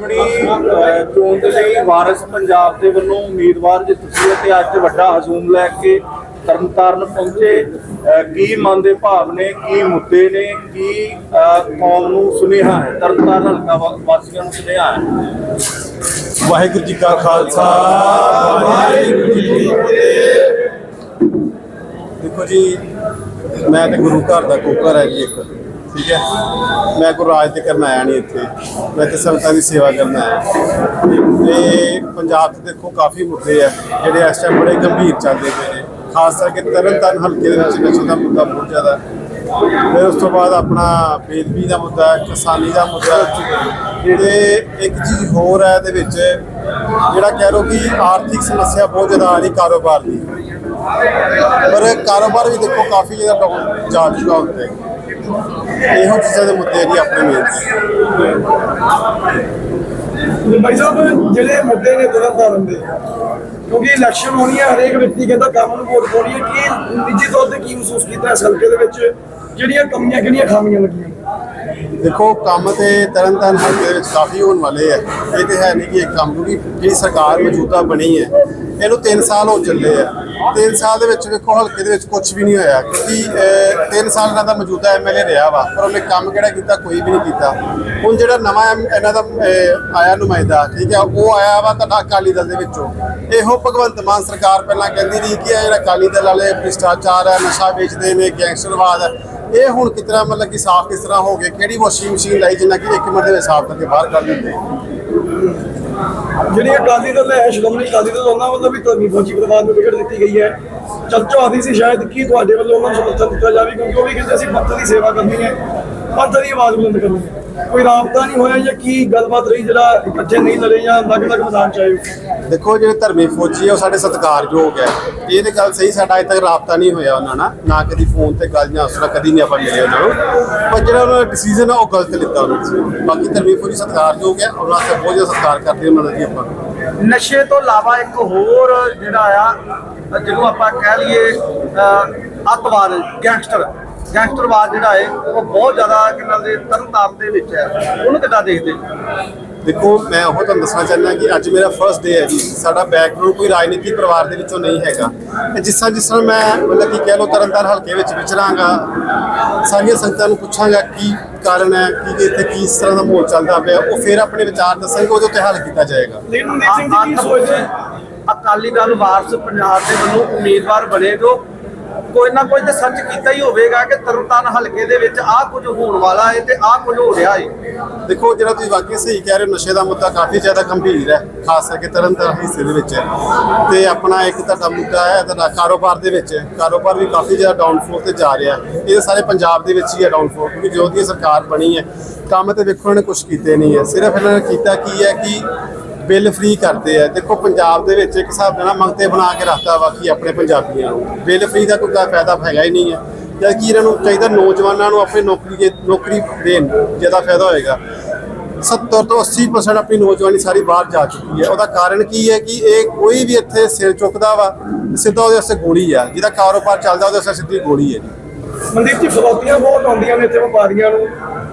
ਆਪਣੀ ਅਹ, ਚੋਣ ਦੇ ਲਈ ਵਾਰਿਸ ਪੰਜਾਬ ਦੇ ਵੱਲੋਂ ਉਮੀਦਵਾਰ ਜੇ ਤੇ ਅੱਜ ਵੱਡਾ ਹਜੂਮ ਲੈ ਕੇ ਤਰਨਤਾਰਨ ਪਹੁੰਚੇ। ਕੀ ਮਨ ਦੇ ਭਾਵ ਨੇ ਕੀ ਮੁੱਦੇ ਨੇ ਕੀ ਕੌਮ ਨੂੰ ਸੁਨੇਹਾ ਹੈ? ਤਰਨਤਾਰਨ ਹਲਕਾ ਵਾਸੀਆਂ ਨੂੰ ਸੁਨੇਹਾ ਹੈ। ਵਾਹਿਗੁਰੂ ਜੀ ਕਾ ਖਾਲਸਾ ਵਾਹਿਗੁਰੂ ਜੀ ਕੀ ਫਤਿਹ। ਦੇਖੋ ਜੀ ਮੈਂ ਤੇ ਗੁਰੂ ਘਰ ਦਾ ਕੋਕਰ ਹੈ ਜੀ ਇੱਕ। ਠੀਕ ਹੈ? ਮੈਂ ਕੋਈ ਰਾਜ ਤੇ ਕਰਨ ਆਇਆ ਨਹੀਂ ਇੱਥੇ। ਮੈਂ ਤੇ ਸੰਗਤਾਂ ਦੀ ਸੇਵਾ ਕਰਨ ਆਇਆ। ਤੇ ਪੰਜਾਬ 'ਚ ਦੇਖੋ ਕਾਫੀ ਮੁੱਦੇ ਆ, ਜਿਹੜੇ ਇਸ ਟਾਈਮ ਬੜੇ ਗੰਭੀਰ ਚੱਲਦੇ ਪਏ ਨੇ। ਖਾਸ ਕਰਕੇ ਤਰਨਤਾਰਨ ਹਲਕੇ ਦੇ ਵਿੱਚ ਨਸ਼ੇ ਦਾ ਮੁੱਦਾ ਬਹੁਤ ਜ਼ਿਆਦਾ। ਫਿਰ ਉਸ ਤੋਂ ਬਾਅਦ ਆਪਣਾ ਬੇਦਬੀ ਦਾ ਮੁੱਦਾ, ਕਿਸਾਨੀ ਦਾ ਮੁੱਦਾ। ਹੈ ਇੱਕ ਚੀਜ਼ ਹੋਰ ਹੈ ਇਹਦੇ ਵਿੱਚ, ਜਿਹੜਾ ਕਹਿ ਲਓ ਕਿ ਆਰਥਿਕ ਸਮੱਸਿਆ ਬਹੁਤ ਜ਼ਿਆਦਾ ਆ ਰਹੀ ਕਾਰੋਬਾਰ ਦੀ। ਪਰ ਕਾਰੋਬਾਰ ਵੀ ਦੇਖੋ ਕਾਫੀ ਜ਼ਿਆਦਾ ਡਾਊਨ ਜਾ ਚੁੱਕਾ ਹੁੰਦਾ ਹੈ। ਇਹੋ ਚੀਜ਼ਾਂ ਦੇ ਮੁੱਦੇ ਜੀ ਆਪਣੇ ਮੇਨ ਭਾਈ ਸਾਹਿਬ ਜਿਹੜੇ ਮੁੱਦੇ ਨੇ ਤੁਰਨ ਤਾਰਨ ਦੇ ਕਿਉਂਕਿ ਇਲੈਕਸ਼ਨ ਹੋਣੀ ਹੈ ਹਰੇਕ ਵਿਅਕਤੀ ਕਹਿੰਦਾ ਕੰਮ ਨੂੰ ਵੋਟ ਪਾਉਣੀ ਹੈ ਕੀ ਨਿੱਜੀ ਤੌਰ ਤੇ ਕੀ ਮਹਿਸੂਸ ਕੀਤਾ ਇਸ ਹਲਕੇ ਦੇ ਵਿੱਚ ਜਿਹੜੀਆਂ ਕਮੀਆਂ ਕਿਹੜੀਆਂ ਖਾਮੀਆਂ ਲੱਗੀਆਂ? ਦੇਖੋ ਕੰਮ ਤੇ ਤਰਨਤਾਰਨ ਹਲਕੇ ਦੇ ਵਿੱਚ ਕਾਫੀ ਹੋਣ ਵਾਲੇ ਆ। ਇਹ ਤੇ ਹੈ ਨਹੀਂ ਕਿ ਇੱਕ ਕੰਮ ਕਿਉਂਕਿ ਜਿਹੜੀ ਸਰਕਾਰ ਮੌਜੂਦਾ ਬਣੀ ਹੈ ਇਹਨੂੰ 3 ਸਾਲ ਹੋ ਚੱਲੇ ਆ। 3 ਸਾਲ ਦੇ ਵਿੱਚ ਵੇਖੋ, ਹਲਕੇ ਦੇ ਵਿੱਚ ਕੁਝ ਵੀ ਨਹੀਂ ਹੋਇਆ। ਕਿਉਂਕਿ 3 ਸਾਲ ਇਹਨਾਂ ਦਾ ਮੌਜੂਦਾ ਐਮਐਲਏ ਰਿਹਾ ਵਾ, ਪਰ ਉਹਨੇ ਕੰਮ ਕਿਹੜਾ ਕੀਤਾ, ਕੋਈ ਵੀ ਨਹੀਂ ਕੀਤਾ। ਹੁਣ ਜਿਹੜਾ ਨਵਾਂ ਐਮ- ਇਹਨਾਂ ਦਾ ਆਇਆ ਨੁਮਾਇੰਦਾ, ਠੀਕ ਹੈ ਉਹ ਆਇਆ ਵਾ ਤੁਹਾਡਾ ਅਕਾਲੀ ਦਲ ਦੇ ਵਿੱਚੋਂ। ਇਹੋ ਭਗਵੰਤ ਮਾਨ ਸਰਕਾਰ ਪਹਿਲਾਂ ਕਹਿੰਦੀ ਰਹੀ ਕਿ ਇਹ ਜਿਹੜਾ ਅਕਾਲੀ ਦਲ ਵਾਲੇ ਭ੍ਰਿਸ਼ਟਾਚਾਰ ਹੈ ਨਸ਼ਾ ਵੇਚਦੇ ਨੇ, ਗੈਂਗਸਟਰਵਾਦ ਹੈ ਇਹ ਹੁਣ ਕਿਤਨਾ ਮਤਲਬ ਕਿ ਸਾਫ਼ ਕਿਸ ਤਰ੍ਹਾਂ ਹੋ ਗਏ, ਕਿਹੜੀ ਵਾਸ਼ਿੰਗ ਮਸ਼ੀਨ ਲਾਈ ਜਿੰਨਾ ਕਿ 1 ਮਿੰਟ ਦੇ ਵਿੱਚ ਸਾਫ਼ ਕਰਕੇ ਬਾਹਰ ਕੱਢ ਦਿੰਦੇ ਜਿਹੜੀ ਅਕਾਲੀ ਦਲ ਹੈ ਸ਼੍ਰੋਮਣੀ ਅਕਾਲੀ ਦਲ, ਉਹਨਾਂ ਵੱਲੋਂ ਵੀ ਧਰਮੀ ਫੌਜੀ ਪਰਿਵਾਰ ਨੂੰ ਟਿਕਟ ਦਿੱਤੀ ਗਈ ਹੈ। ਚਰਚਾ ਆਦੀ ਸੀ ਸ਼ਾਇਦ ਕੀ ਤੁਹਾਡੇ ਵੱਲੋਂ ਉਹਨਾਂ ਨੂੰ ਸਮਰਥਨ ਦਿੱਤਾ ਜਾਵੇ, ਕਿਉਂਕਿ ਉਹ ਵੀ ਕਹਿੰਦੇ ਅਸੀਂ ਪੰਥ ਦੀ ਸੇਵਾ ਕਰਨੀ ਹੈ। ਪੰਥ ਦੀ ਆਵਾਜ਼ ਬੁਲੰਦ ਕਰਨੀ ਹੈ ਕੋਈ ਰਾਬਤਾ ਨਹੀਂ ਹੋਇਆ ਜਾਂ ਕੀ ਗੱਲਬਾਤ ਰਹੀ ਜਿਹੜਾ ਇਕੱਠੇ ਨਹੀਂ ਲੜੇ ਜਾਂ ਅਲੱਗ-ਅਲੱਗ ਮੈਦਾਨ ਚ ਆਏ? ਦੇਖੋ ਜਿਹੜੇ ਧਰਮੀ ਫੌਜੀ ਆ ਉਹ ਸਾਡੇ ਸਤਿਕਾਰਯੋਗ ਹੈ ਇਹ ਤੇ ਗੱਲ ਸਹੀ ਸਾਡਾ ਅਜੇ ਤੱਕ ਰਾਬਤਾ ਨਹੀਂ ਹੋਇਆ ਉਹਨਾਂ ਨਾਲ। ਨਾ ਕਦੀ ਫੋਨ ਤੇ ਗੱਲ ਜਾਂ ਉਸ ਤਰ੍ਹਾਂ ਕਦੀ ਨਹੀਂ ਆਪਾਂ ਮਿਲੇ ਉਹਨਾਂ ਨੂੰ। ਪਰ ਜਿਹੜਾ ਉਹਨਾਂ ਦਾ ਡਿਸੀਜਨ ਆ ਉਹ ਗਲਤ ਲਿੱਤਾ ਉਹਨਾਂ ਨੇ। ਬਾਕੀ ਧਰਮੀ ਫੌਜੀ ਸਤਿਕਾਰਯੋਗ ਹੈ ਉਹਨਾਂ ਦਾ ਬਹੁਤ ਜ਼ਿਆਦਾ ਸਤਿਕਾਰ ਕਰਦੇ ਉਹਨਾਂ ਦਾ ਜੀ ਆਪਾਂ ਨਸ਼ੇ ਤੋਂ ਇਲਾਵਾ ਇੱਕ ਹੋਰ ਜਿਹੜਾ ਆ ਜਿਹਨੂੰ ਆਪਾਂ ਕਹਿ ਲਈਏ ਅੱਤਵਾਦ ਗੈਂਗਸਟਰ। ਗੈਂਗਸਟਰਵਾਦ ਜਿਹੜਾ ਹੈ ਉਹ ਬਹੁਤ ਜ਼ਿਆਦਾ ਕਿੰਨਾ ਦੇ ਤਰਨਤਾਰਨ ਦੇ ਵਿੱਚ ਹੈ। ਉਹਨੂੰ ਕਿੱਦਾਂ ਦੇਖਦੇ ਦੇਖੋ ਮੈਂ ਉਹ ਤੁਹਾਨੂੰ ਦੱਸਣਾ ਚਾਹੁੰਦਾ ਕਿ ਅੱਜ ਮੇਰਾ ਫਰਸਟ ਡੇ ਹੈ ਜੀ। ਸਾਡਾ ਬੈਕਗ੍ਰਾਉਂਡ ਕੋਈ ਰਾਜਨੀਤਿਕ ਪਰਿਵਾਰ ਦੇ ਵਿੱਚੋਂ ਨਹੀਂ ਹੈਗਾ। ਤੇ ਜਿਸ ਤਰ੍ਹਾਂ ਜਿਸ ਤਰ੍ਹਾਂ ਮੈਂ ਮਤਲਬ ਕਿ ਕਹਿ ਲਓ ਤਰਨਤਾਰਨ ਹਲਕੇ ਵਿੱਚ ਵਿਚਰਾਂਗਾ ਸਾਰੀਆਂ ਸੰਗਤਾਂ ਨੂੰ ਪੁੱਛਾਂਗਾ ਕੀ ਕਾਰਨ ਹੈ ਕਿ ਇੱਥੇ ਕੀ ਇਸ ਤਰ੍ਹਾਂ ਦਾ ਮਾਹੌਲ ਚੱਲਦਾ ਪਿਆ ਉਹ ਫਿਰ ਆਪਣੇ ਵਿਚਾਰ ਦੱਸਣਗੇ ਉਹਦੇ ਉੱਤੇ ਹੱਲ ਕੀਤਾ ਜਾਏਗਾ। ਲੇਕਿਨ ਮਨਦੀਪ ਸਿੰਘ ਜੀ ਕੀ ਸੋਚਦੇ? ਅਕਾਲੀ ਦਲ ਵਾਰਸ ਪੰਜਾਬ ਦੇ ਵੱਲੋਂ ਉਮੀਦਵਾਰ ਬਣੇ ਜੋ ਕੋਈ ਨਾ ਕੋਈ ਤਾਂ ਸੱਚ ਕੀਤਾ ਹੀ ਹੋਵੇਗਾ ਕਿ ਤਰਨਤਾਰਨ ਹਲਕੇ ਦੇ ਵਿੱਚ ਆਹ ਕੁਝ ਹੋਣ ਵਾਲਾ ਹੈ ਤੇ ਆਹ ਕੁਝ ਹੋ ਰਿਹਾ ਹੈ। ਦੇਖੋ, ਜਿਹੜਾ ਤੁਸੀਂ ਵਾਕਈ ਸਹੀ ਕਹਿ ਰਹੇ ਹੋ, ਨਸ਼ੇ ਦਾ ਮੁੱਦਾ ਕਾਫੀ ਜ਼ਿਆਦਾ ਗੰਭੀਰ ਹੈ, ਖਾਸ ਕਰਕੇ ਤਰਨਤਾਰਨ ਹਿੱਸੇ ਦੇ ਵਿੱਚ। ਤੇ ਆਪਣਾ ਇੱਕ ਤੁਹਾਡਾ ਮੁੱਦਾ ਹੈ, ਤੁਹਾਡਾ ਕਾਰੋਬਾਰ ਦੇ ਵਿੱਚ। ਕਾਰੋਬਾਰ ਵੀ ਕਾਫੀ ਜ਼ਿਆਦਾ ਡਾਊਨਫੋਲ ਤੇ ਜਾ ਰਿਹਾ ਹੈ। ਇਹ ਸਾਰੇ ਪੰਜਾਬ ਦੇ ਵਿੱਚ ਹੀ ਹੈ ਡਾਊਨਫੋਲ ਕਿਉਂਕਿ ਜੋ ਦੀ ਸਰਕਾਰ ਬਣੀ ਹੈ, ਕੰਮ ਤੇ ਵੇਖੋ, ਇਹਨਾਂ ਨੇ ਕੁਝ ਕੀਤੇ ਨਹੀਂ ਹੈ। ਸਿਰਫ ਇਹਨਾਂ ਨੇ ਕੀਤਾ ਕੀ ਹੈ ਕਿ ਬਿੱਲ ਫ੍ਰੀ ਕਰਦੇ ਆ। ਦੇਖੋ, ਪੰਜਾਬ ਦੇ ਵਿੱਚ ਇੱਕ ਹਿਸਾਬ ਨਾਲ ਮੰਗਤੇ ਬਣਾ ਕੇ ਰੱਖਦਾ ਵਾ ਕਿ ਆਪਣੇ ਪੰਜਾਬੀਆਂ ਨੂੰ। ਬਿੱਲ ਫ੍ਰੀ ਦਾ ਕੋਈ ਫਾਇਦਾ ਹੈਗਾ ਹੀ ਨਹੀਂ ਹੈ ਜਦ ਕਿ ਇਹਨਾਂ ਨੂੰ ਚਾਹੀਦਾ ਨੌਜਵਾਨਾਂ ਨੂੰ ਆਪਣੇ ਨੌਕਰੀ ਦੇ ਨੌਕਰੀ ਦੇਣ, ਜਿਹਦਾ ਫਾਇਦਾ ਹੋਏਗਾ। 70 ਤੋਂ 80% ਆਪਣੀ ਨੌਜਵਾਨੀ ਸਾਰੀ ਬਾਹਰ ਜਾ ਚੁੱਕੀ ਹੈ। ਉਹਦਾ ਕਾਰਨ ਕੀ ਹੈ ਕਿ ਇਹ ਕੋਈ ਵੀ ਇੱਥੇ ਸਿਰ ਚੁੱਕਦਾ ਵਾ, ਸਿੱਧਾ ਉਹਦੇ ਵਾਸਤੇ ਗੋਲੀ ਆ। ਜਿਹਦਾ ਕਾਰੋਬਾਰ ਚੱਲਦਾ, ਉਹਦੇ ਵਾਸਤੇ ਸਿੱਧੀ ਗੋਲੀ ਹੈ। ਜੀ ਮਨਦੀਪ ਜੀ ਫਰੋਤੀਆਂ ਬਹੁਤ ਆਉਂਦੀਆਂ ਨੇ ਇੱਥੇ ਵਪਾਰੀਆਂ ਨੂੰ।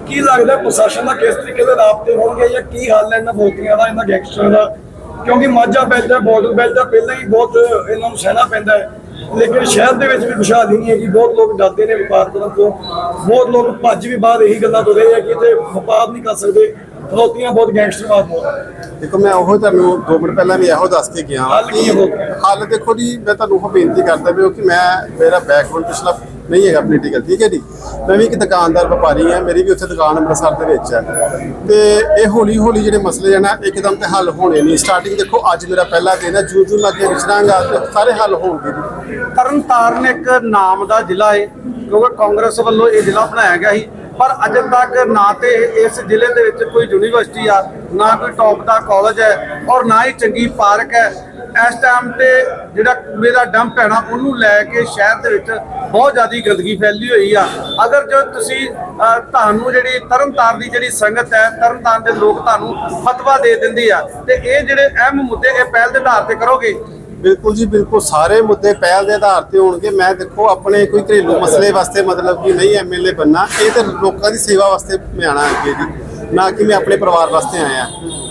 ਕੀ ਲੱਗਦਾ ਪ੍ਰਸ਼ਾਸਨ ਦਾ ਕਿਸ ਤਰੀਕੇ ਦੇ ਰਾਬਤੇ ਹੋਣਗੇ ਜਾਂ ਕੀ ਹੱਲ ਹੈ ਇਹਨਾਂ ਫਰੋਤੀਆਂ ਦਾ ਇਹਨਾਂ ਗੈਂਗਸਟਰਾਂ ਦਾ? ਕਿਉਂਕਿ ਮਾਝਾ ਬੈਲਟ ਹੈ ਬਾਰਡਰ ਬੈਲਟ ਹੈ ਪਹਿਲਾਂ ਹੀ ਬਹੁਤ ਇਹਨਾਂ ਨੂੰ ਸਹਿਣਾ ਪੈਂਦਾ ਹੈ। ਲੇਕਿਨ ਸ਼ਹਿਰ ਦੇ ਵਿੱਚ ਵੀ ਖੁਸ਼ਹਾਲੀ ਨਹੀਂ ਹੈਗੀ ਬਹੁਤ ਲੋਕ ਡਰਦੇ ਨੇ ਵਪਾਰ ਕਰਨ ਤੋਂ। ਬਹੁਤ ਲੋਕ ਭੱਜ ਵੀ ਬਾਹਰ ਇਹੀ ਗੱਲਾਂ ਤੋਂ ਰਹੇ ਆ ਕਿ ਇੱਥੇ ਵਪਾਰ ਨਹੀਂ ਕਰ ਸਕਦੇ। ਫਰੋਤੀਆਂ ਬਹੁਤ ਗੈਂਗਸਟਰਵਾਦ ਬਹੁਤ। ਦੇਖੋ ਮੈਂ ਉਹ ਤੁਹਾਨੂੰ 2 ਮਿੰਟ ਪਹਿਲਾਂ ਵੀ ਇਹੋ ਦੱਸ ਕੇ ਕੀ ਹੋ ਗਿਆ? ਹੱਲ ਦੇਖੋ ਜੀ ਮੈਂ ਤੁਹਾਨੂੰ ਉਹ ਬੇਨਤੀ ਕਰਦਾ ਵੀ ਕਿ ਮੈਂ ਮੇਰਾ ਬੈਕਗ੍ਰਾਉਂਡ ਪਿਛਲਾ ਨਹੀਂ ਹੈਗਾ ਪੋਲੀਟੀਕਲ ਠੀਕ ਹੈ ਜੀ? ਮੈਂ ਵੀ ਇੱਕ ਦੁਕਾਨਦਾਰ ਵਪਾਰੀ ਹਾਂ, ਮੇਰੀ ਵੀ ਉੱਥੇ ਦੁਕਾਨ ਅੰਮ੍ਰਿਤਸਰ ਦੇ ਵਿੱਚ ਹੈ। ਤੇ ਇਹ ਹੌਲੀ ਹੌਲੀ ਜਿਹੜੇ ਮਸਲੇ ਆ ਨਾ, ਇੱਕਦਮ ਤੇ ਹੱਲ ਹੋਣੇ ਨਹੀਂ। ਸਟਾਰਟਿੰਗ ਦੇਖੋ, ਅੱਜ ਮੇਰਾ ਪਹਿਲਾ ਦਿਨ ਹੈ ਜੂ ਜੂ ਲੱਗੇ ਵਿਚਰਾਂਗਾ ਸਾਰੇ ਹੱਲ ਹੋਣਗੇ ਜੀ। ਤਰਨਤਾਰਨ ਇੱਕ ਨਾਮ ਦਾ ਜ਼ਿਲ੍ਹਾ ਹੈ ਕਿਉਂਕਿ ਕਾਂਗਰਸ ਵੱਲੋਂ ਇਹ ਜ਼ਿਲ੍ਹਾ ਬਣਾਇਆ ਗਿਆ ਸੀ। ਪਰ ਅਜੇ ਤੱਕ ਨਾ ਤੇ ਇਸ ਜ਼ਿਲ੍ਹੇ ਦੇ ਵਿੱਚ ਕੋਈ ਯੂਨੀਵਰਸਿਟੀ ਆ, ਨਾ ਕੋਈ ਟੌਪ ਦਾ ਕਾਲਜ ਹੈ ਔਰ ਨਾ ਹੀ ਚੰਗੀ ਪਾਰਕ ਹੈ। ਇਸ ਟਾਈਮ ਤੇ ਜਿਹੜਾ ਕੂੜੇ ਦਾ ਡੰਪ ਹੈ ਨਾ, ਉਹਨੂੰ ਲੈ ਕੇ ਸ਼ਹਿਰ ਦੇ ਵਿੱਚ ਬਹੁਤ ਜ਼ਿਆਦਾ ਗੰਦਗੀ ਫੈਲੀ ਹੋਈ ਆ। ਅਗਰ ਜੋ ਤੁਸੀਂ ਤੁਹਾਨੂੰ ਜਿਹੜੀ ਤਰਨਤਾਰਨ ਦੀ ਜਿਹੜੀ ਸੰਗਤ ਹੈ, ਤਰਨਤਾਰਨ ਦੇ ਲੋਕ ਤੁਹਾਨੂੰ ਫਤਵਾ ਦੇ ਦਿੰਦੇ ਆ, ਤੇ ਇਹ ਜਿਹੜੇ ਅਹਿਮ ਮੁੱਦੇ ਇਹ ਪਹਿਲ ਦੇ ਆਧਾਰ ਤੇ ਕਰੋਗੇ ਬਿਲਕੁਲ ਜੀ ਬਿਲਕੁਲ ਸਾਰੇ ਮੁੱਦੇ ਪਹਿਲ ਦੇ ਆਧਾਰ ਤੇ ਹੋਣਗੇ। ਮੈਂ ਦੇਖੋ ਆਪਣੇ ਕੋਈ ਘਰੇਲੂ ਮਸਲੇ ਵਾਸਤੇ ਮਤਲਬ ਕਿ ਨਹੀਂ ਐਮਐਲਏ ਬੰਨਾ ਇਹ ਤੇ ਲੋਕਾਂ ਦੀ ਸੇਵਾ ਵਾਸਤੇ ਮੈਂ ਆਣਾ ਅੱਗੇ ਜੀ ਨਾ ਕਿ ਮੈਂ ਆਪਣੇ ਪਰਿਵਾਰ ਵਾਸਤੇ ਆਇਆ।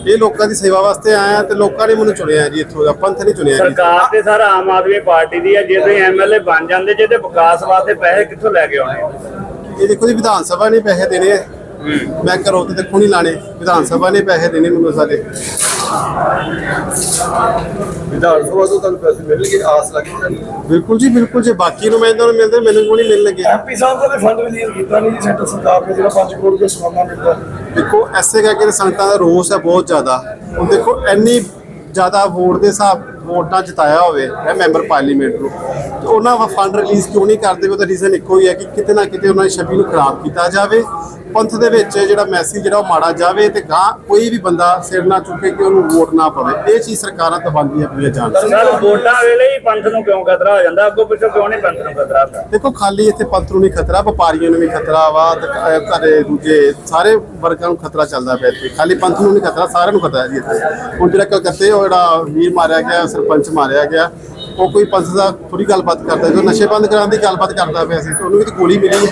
ਇਹ ਲੋਕਾਂ ਦੀ ਸੇਵਾ ਵਾਸਤੇ ਆਇਆ ਤੇ ਲੋਕਾਂ ਨੇ ਮੈਨੂੰ ਚੁਣਿਆ ਜੀ ਇੱਥੋਂ ਦਾ ਪੰਥ ਨੇ ਚੁਣਿਆ ਜੀ। ਸਰਕਾਰ ਤੇ ਸਰ ਆਮ ਆਦਮੀ ਪਾਰਟੀ ਦੀ ਹੈ ਜੇ ਤੁਸੀਂ ਐਮਐਲਏ ਬਣ ਜਾਂਦੇ ਜੇ ਤੇ ਵਿਕਾਸ ਵਾਸਤੇ ਪੈਸੇ ਕਿੱਥੋਂ ਲੈ ਕੇ ਆਉਣੇ? ਇਹ ਦੇਖੋ ਜੀ ਵਿਧਾਨ ਸਭਾ ਨੇ ਪੈਸੇ ਦੇਣੇ ਆ। ਮੈਂ ਘਰੋਂ ਤੇ ਦੇਖੋ ਨਹੀਂ ਲਾਣੇ ਵਿਧਾਨ ਸਭਾ ਨੇ ਪੈਸੇ ਦੇਣੇ ਮੈਨੂੰ ਸਾਰੇ। ਵਿਧਾਨ ਸਭਾ ਤੋਂ ਤੁਹਾਨੂੰ ਪੈਸੇ ਮਿਲਣਗੇ ਆਸ ਲੱਗੀ ਬਿਲਕੁਲ ਜੀ ਬਿਲਕੁਲ ਜੇ ਬਾਕੀ ਨੂੰ ਮੈਨੂੰ ਮਿਲਦੇ ਮੈਨੂੰ ਕਿਉਂ ਨਹੀਂ ਮਿਲਣਗੇ। ਐਮਪੀ ਸਾਹਿਬ ਦਾ ਫੰਡ ਰਿਲੀਜ਼ ਕੀਤਾ ਨਹੀਂ ਜੀ ਸੈਂਟਰ ਸਰਕਾਰ ਨੇ ਜਿਹੜਾ 5 ਕਰੋੜ ਰੁਪਏ ਸਮਾਨਾ ਮਿਲਦਾ। ਦੇਖੋ ਐਸੇ ਕਰਕੇ ਸੰਗਤਾਂ ਦਾ ਰੋਸ ਹੈ ਬਹੁਤ ਜ਼ਿਆਦਾ। ਹੁਣ ਦੇਖੋ ਇੰਨੀ ਜ਼ਿਆਦਾ ਵੋਟ ਦੇ ਹਿਸਾਬ ਵੋਟਾਂ ਜਿਤਾਇਆ ਹੋਵੇ ਇਹ ਮੈਂਬਰ ਪਾਰਲੀਮੈਂਟ ਨੂੰ ਤੇ ਉਹਨਾਂ ਵਾ ਫੰਡ ਰਿਲੀਜ਼ ਕਿਉਂ ਨਹੀਂ ਕਰਦੇ? ਉਹਦਾ ਰੀਜ਼ਨ ਇੱਕੋ ਹੀ ਹੈ ਕਿ ਕਿਤੇ ਨਾ ਕਿਤੇ ਉਹਨਾਂ ਦੀ ਛਵੀ ਨੂੰ ਖਰਾਬ ਕੀਤਾ ਜਾਵੇ। ਪੰਥ ਦੇ ਵਿੱਚ ਜਿਹੜਾ ਮੈਸੇਜ ਜਿਹੜਾ ਉਹ ਮਾੜਾ ਜਾਵੇ ਤੇ ਗਾਂ ਕੋਈ ਵੀ ਬੰਦਾ ਸਿਰ ਨਾ ਚੁੱਕੇ ਕਿ ਉਹਨੂੰ ਵੋਟ ਨਾ ਪਵੇ ਇਹ ਚੀਜ਼ ਸਰਕਾਰਾਂ ਦਬਾਉਂਦੀਆਂ ਪਈਆਂ ਜਾਣ ਸਰ ਵੋਟਾਂ ਵੇਲੇ ਹੀ ਪੰਥ ਨੂੰ ਕਿਉਂ ਖਤਰਾ ਹੋ ਜਾਂਦਾ? ਅੱਗੋਂ ਪਿੱਛੋਂ ਕਿਉਂ ਨਹੀਂ ਪੰਥ ਨੂੰ ਖਤਰਾ ਹੁੰਦਾ? ਦੇਖੋ ਖਾਲੀ ਇੱਥੇ ਪੰਥ ਨੂੰ ਨਹੀਂ ਖਤਰਾ ਵਪਾਰੀਆਂ ਨੂੰ ਵੀ ਖਤਰਾ ਵਾ ਘਰੇ ਦੂਜੇ ਸਾਰੇ ਵਰਗਾਂ ਨੂੰ ਖਤਰਾ ਚੱਲਦਾ ਪਿਆ ਇੱਥੇ। ਖਾਲੀ ਪੰਥ ਨੂੰ ਨਹੀਂ ਖਤਰਾ ਸਾਰਿਆਂ ਨੂੰ ਖਤਰਾ ਜੀ ਇੱਥੇ। ਹੁਣ ਜਿਹੜਾ ਕਲਕੱਤੇ ਉਹ ਜਿਹੜਾ ਵੀਰ ਮਾਰਿਆ ਗਿਆ ਸਰਪੰਚ ਮਾਰਿਆ ਗਿਆ ਉਹ ਕੋਈ ਪੰਥ ਦਾ ਥੋੜੀ ਗੱਲਬਾਤ ਕਰਦਾ ਜੋ ਨਸ਼ੇ ਬੰਦ ਕਰਾਉਣ ਦੀ ਗੱਲਬਾਤ ਕਰਦਾ ਪਿਆ ਸੀ ਉਹਨੂੰ ਵੀ ਤਾਂ ਗੋਲੀ ਮਿਲੀ ਹੈ।